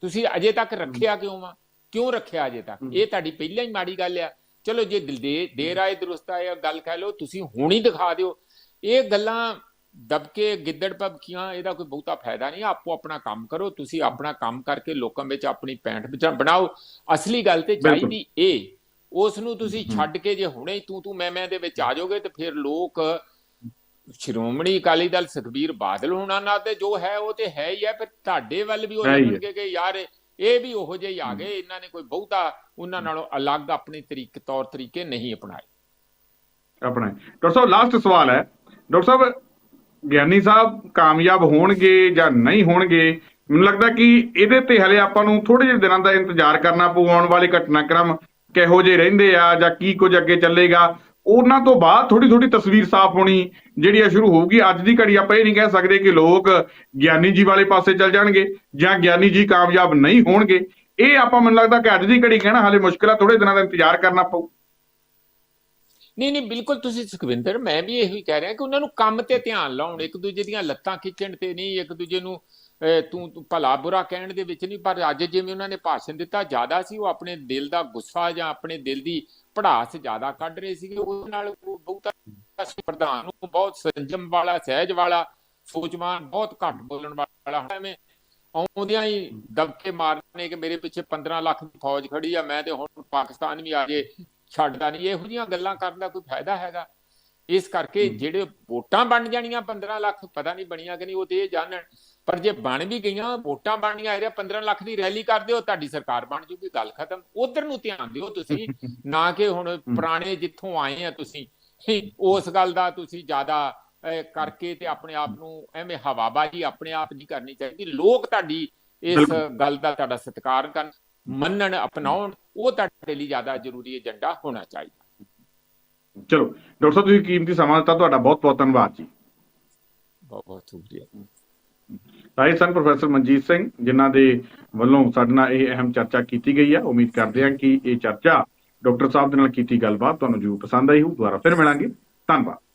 ਤੁਸੀਂ ਅਜੇ ਤੱਕ ਰੱਖਿਆ ਕਿਉਂ ਵਾ? ਕਿਉਂ ਰੱਖਿਆ ਅਜੇ ਤੱਕ। ਇਹ ਤੁਹਾਡੀ ਪਹਿਲਾਂ ਹੀ ਮਾੜੀ ਗੱਲ ਆ ਚਲੋ ਜੇ ਦਿਲ ਦੇ ਦੇਰ ਆਏ ਦਰੁਸਤ ਆਏ ਗੱਲ ਕਹਿ ਲਓ ਤੁਸੀਂ ਹੁਣ ਹੀ ਦਿਖਾ ਦਿਓ ਇਹ ਗੱਲਾਂ ਦਬਕੇ ਗਿੱਦੜ ਪਬਕੀਆਂ ਇਹਦਾ ਕੋਈ ਬਹੁਤਾ ਫਾਇਦਾ ਨਹੀਂ ਆਪੋ ਆਪਣਾ ਕੰਮ ਕਰੋ ਤੁਸੀਂ ਆਪਣਾ ਕੰਮ ਕਰਕੇ ਲੋਕਾਂ ਵਿੱਚ ਆਪਣੀ ਪੈਂਟ ਵਿਚਾਰ ਬਣਾਓ ਅਸਲੀ ਗੱਲ ਤੇ। ਚਾਹੀਦੀ ਇਹ ਉਸ ਨੂੰ ਤੁਸੀਂ। ਛੱਡ ਕੇ ਜੇ ਹੁਣੇ ਤੂੰ ਤੂੰ ਮੈਂ ਮੈਂ ਦੇ ਵਿੱਚ ਆ ਜਾਓਗੇ ਤੇ ਫਿਰ ਲੋਕ ਸ਼੍ਰੋਮਣੀ ਅਕਾਲੀ ਦਲ ਸੁਖਬੀਰ ਬਾਦਲ ਹੋਣਾ ਨਾਲ ਤੇ ਜੋ ਹੈ ਉਹ ਤੇ ਹੈ ਹੀ ਹੈ ਫਿਰ ਤੁਹਾਡੇ ਵੱਲ ਵੀ ਉਹ। ਲੱਗਣਗੇ ਕਿ ਯਾਰ ਇਹ- ਵੀ ਉਹੋ ਜਿਹੇ ਹੀ ਆ ਗਏ ਇਹਨਾਂ ਨੇ ਕੋਈ ਬਹੁਤਾ ਉਹਨਾਂ ਨਾਲੋਂ ਅਲੱਗ ਆਪਣੇ ਤਰੀਕੇ ਤੌਰ ਤਰੀਕੇ ਨਹੀਂ ਅਪਣਾਏ। ਆਪਣਾ ਡਾਕਟਰ ਸਾਹਿਬ ਲਾਸਟ ਸਵਾਲ ਹੈ। ਡਾਕਟਰ ਸਾਹਿਬ ਗਿਆਨੀ ਸਾਹਿਬ ਕਾਮਯਾਬ ਹੋਣਗੇ ਜਾਂ ਨਹੀਂ ਹੋਣਗੇ? ਮੈਨੂੰ ਲੱਗਦਾ ਕਿ ਇਹਦੇ ਤੇ ਹਲੇ ਆਪਾਂ ਨੂੰ ਥੋੜੇ ਜਿਹੇ ਦਿਨਾਂ ਦਾ ਇੰਤਜ਼ਾਰ ਕਰਨਾ ਪਊ ਆਉਣ ਵਾਲੇ ਘਟਨਾਕ੍ਰਮ ਕਿਹੋ ਜਿਹੇ ਰਹਿੰਦੇ ਆ ਜਾਂ ਕੀ ਕੁਝ ਅੱਗੇ ਚੱਲੇਗਾ। ਉਹਨਾਂ ਤੋਂ ਬਾਅਦ ਥੋੜੀ ਥੋੜੀ ਤਸਵੀਰ ਸਾਫ਼ ਹੋਣੀ ਜਿਹੜੀ ਆ ਸ਼ੁਰੂ ਹੋਊਗੀ। ਅੱਜ ਦੀ ਘੜੀ ਆਪਾਂ ਇਹ ਨਹੀਂ ਕਹਿ ਸਕਦੇ ਕਿ ਲੋਕ ਗਿਆਨੀ ਜੀ ਵਾਲੇ ਪਾਸੇ ਚੱਲ ਜਾਣਗੇ ਜਾਂ ਗਿਆਨੀ ਜੀ ਕਾਮਯਾਬ ਨਹੀਂ ਹੋਣਗੇ। ਇਹ ਆਪਾਂ ਮੈਨੂੰ ਲੱਗਦਾ ਕਿ ਅੱਜ ਦੀ ਘੜੀ ਕਹਿਣਾ ਹਾਲੇ ਮੁਸ਼ਕਿਲ ਆ ਥੋੜੇ ਦਿਨਾਂ ਦਾ ਇੰਤਜ਼ਾਰ ਕਰਨਾ ਪਊ। ਨਹੀਂ ਨਹੀਂ ਬਿਲਕੁਲ ਤੁਸੀਂ ਸੁਖਵਿੰਦਰ ਮੈਂ ਵੀ ਇਹੀ ਕਹਿ ਰਿਹਾ ਕਿ ਉਹਨਾਂ ਨੂੰ ਕੰਮ ਤੇ ਧਿਆਨ ਲਾਉਣ ਇੱਕ ਦੂਜੇ ਦੀਆਂ ਲੱਤਾਂ ਖਿੱਚਣ ਤੇ ਨਹੀਂ ਇੱਕ ਦੂਜੇ ਨੂੰ ਅਹ, ਤੂੰ ਭਲਾ ਬੁਰਾ ਕਹਿਣ ਦੇ ਵਿੱਚ ਨਹੀਂ ਪਰ ਅੱਜ ਜਿਵੇਂ ਉਹਨਾਂ ਨੇ ਭਾਸ਼ਣ ਦਿੱਤਾ ਜ਼ਿਆਦਾ ਸੀ ਉਹ ਆਪਣੇ ਦਿਲ ਦਾ ਗੁੱਸਾ ਜਾਂ ਆਪਣੇ ਦਿਲ ਦੀ ਭੜਾਸ ਜ਼ਿਆਦਾ ਕੱਢ ਰਹੇ ਸੀਗੇ ਉਹਦੇ ਨਾਲ ਉਹ ਬਹੁਤਾ ਪ੍ਰਧਾਨ ਨੂੰ ਬਹੁਤ ਸੰਜਮ ਵਾਲਾ ਸਹਿਜ ਵਾਲਾ ਸੋਚਵਾਨ ਬਹੁਤ ਘੱਟ ਬੋਲਣ ਵਾਲਾ ਐਵੇਂ ਆਉਂਦਿਆਂ ਹੀ ਦਬਕੇ ਮਾਰਨੇ ਕਿ ਮੇਰੇ ਪਿੱਛੇ 15 ਲੱਖ ਦੀ ਫੌਜ ਖੜੀ ਆ ਮੈਂ ਤੇ ਹੁਣ ਪਾਕਿਸਤਾਨ ਵੀ ਆ ਜੇ ਛੱਡਦਾ ਨਹੀਂ ਇਹੋ ਜਿਹੀਆਂ ਗੱਲਾਂ ਕਰਨ ਦਾ ਕੋਈ ਫਾਇਦਾ ਹੈਗਾ ਇਸ ਕਰਕੇ। ਜਿਹੜੇ ਵੋਟਾਂ ਬਣ ਜਾਣੀਆਂ 15 ਲੱਖ ਪਤਾ ਨਹੀਂ ਬਣੀਆਂ ਕਿ ਨਹੀਂ ਉਹ ਤੇ ਇਹ ਜਾਣਨ ਪਰ ਜੇ ਬਣ ਵੀ ਗਈਆਂ ਵੋਟਾਂ ਬਣਨੀਆਂ ਇਹਦੇ 15 ਲੱਖ ਦੀ ਰੈਲੀ ਕਰ ਦਿਓ ਤੁਹਾਡੀ ਸਰਕਾਰ ਬਣ ਜੂਗੀ ਗੱਲ ਖਤਮ। ਉਧਰ ਨੂੰ ਧਿਆਨ ਦਿਓ ਤੁਸੀਂ ਨਾ ਕਿ ਹੁਣ ਪੁਰਾਣੇ ਜਿੱਥੋਂ ਆਏ ਆ ਤੁਸੀਂ ਉਸ ਗੱਲ ਦਾ ਤੁਸੀਂ ਜ਼ਿਆਦਾ ਕਰਕੇ ਤੇ ਆਪਣੇ ਆਪ ਨੂੰ ਐਵੇਂ ਹਵਾਬਾਜ਼ੀ ਆਪਣੇ ਆਪ ਨਹੀਂ ਕਰਨੀ ਚਾਹੀਦੀ। ਲੋਕ ਤੁਹਾਡੀ ਇਸ। ਗੱਲ ਦਾ ਤੁਹਾਡਾ ਸਤਿਕਾਰ ਕਰਨ ਮੰਨਣ ਅਪਣਾਉਣ ਉਹ ਤੁਹਾਡੇ ਲਈ ਜ਼ਿਆਦਾ ਜ਼ਰੂਰੀ ਏਜੰਡਾ ਹੋਣਾ ਚਾਹੀਦਾ। ਚਲੋ ਡਾਕਟਰ ਸਾਹਿਬ ਤੁਸੀਂ ਕੀਮਤੀ ਸਮਾਂ ਦਿੱਤਾ ਤੁਹਾਡਾ ਬਹੁਤ ਬਹੁਤ ਧੰਨਵਾਦ ਜੀ। ਬਹੁਤ ਬਹੁਤ ਸ਼ੁਕਰੀਆ। ਰਾਏ ਸਨ ਪ੍ਰੋਫੈਸਰ ਮਨਜੀਤ ਸਿੰਘ ਜਿਨ੍ਹਾਂ ਦੇ ਵੱਲੋਂ ਸਾਡੇ ਨਾਲ ਇਹ ਅਹਿਮ ਚਰਚਾ ਕੀਤੀ ਗਈ ਹੈ ਉਮੀਦ ਕਰਦੇ ਹਾਂ ਕਿ ਇਹ ਚਰਚਾ ਡਾਕਟਰ ਸਾਹਿਬ ਦੇ ਨਾਲ ਕੀਤੀ ਗੱਲਬਾਤ ਤੁਹਾਨੂੰ ਜਰੂਰ ਪਸੰਦ ਆਈ ਹੋਊ। ਦੁਬਾਰਾ ਫਿਰ ਮਿਲਾਂਗੇ। ਧੰਨਵਾਦ।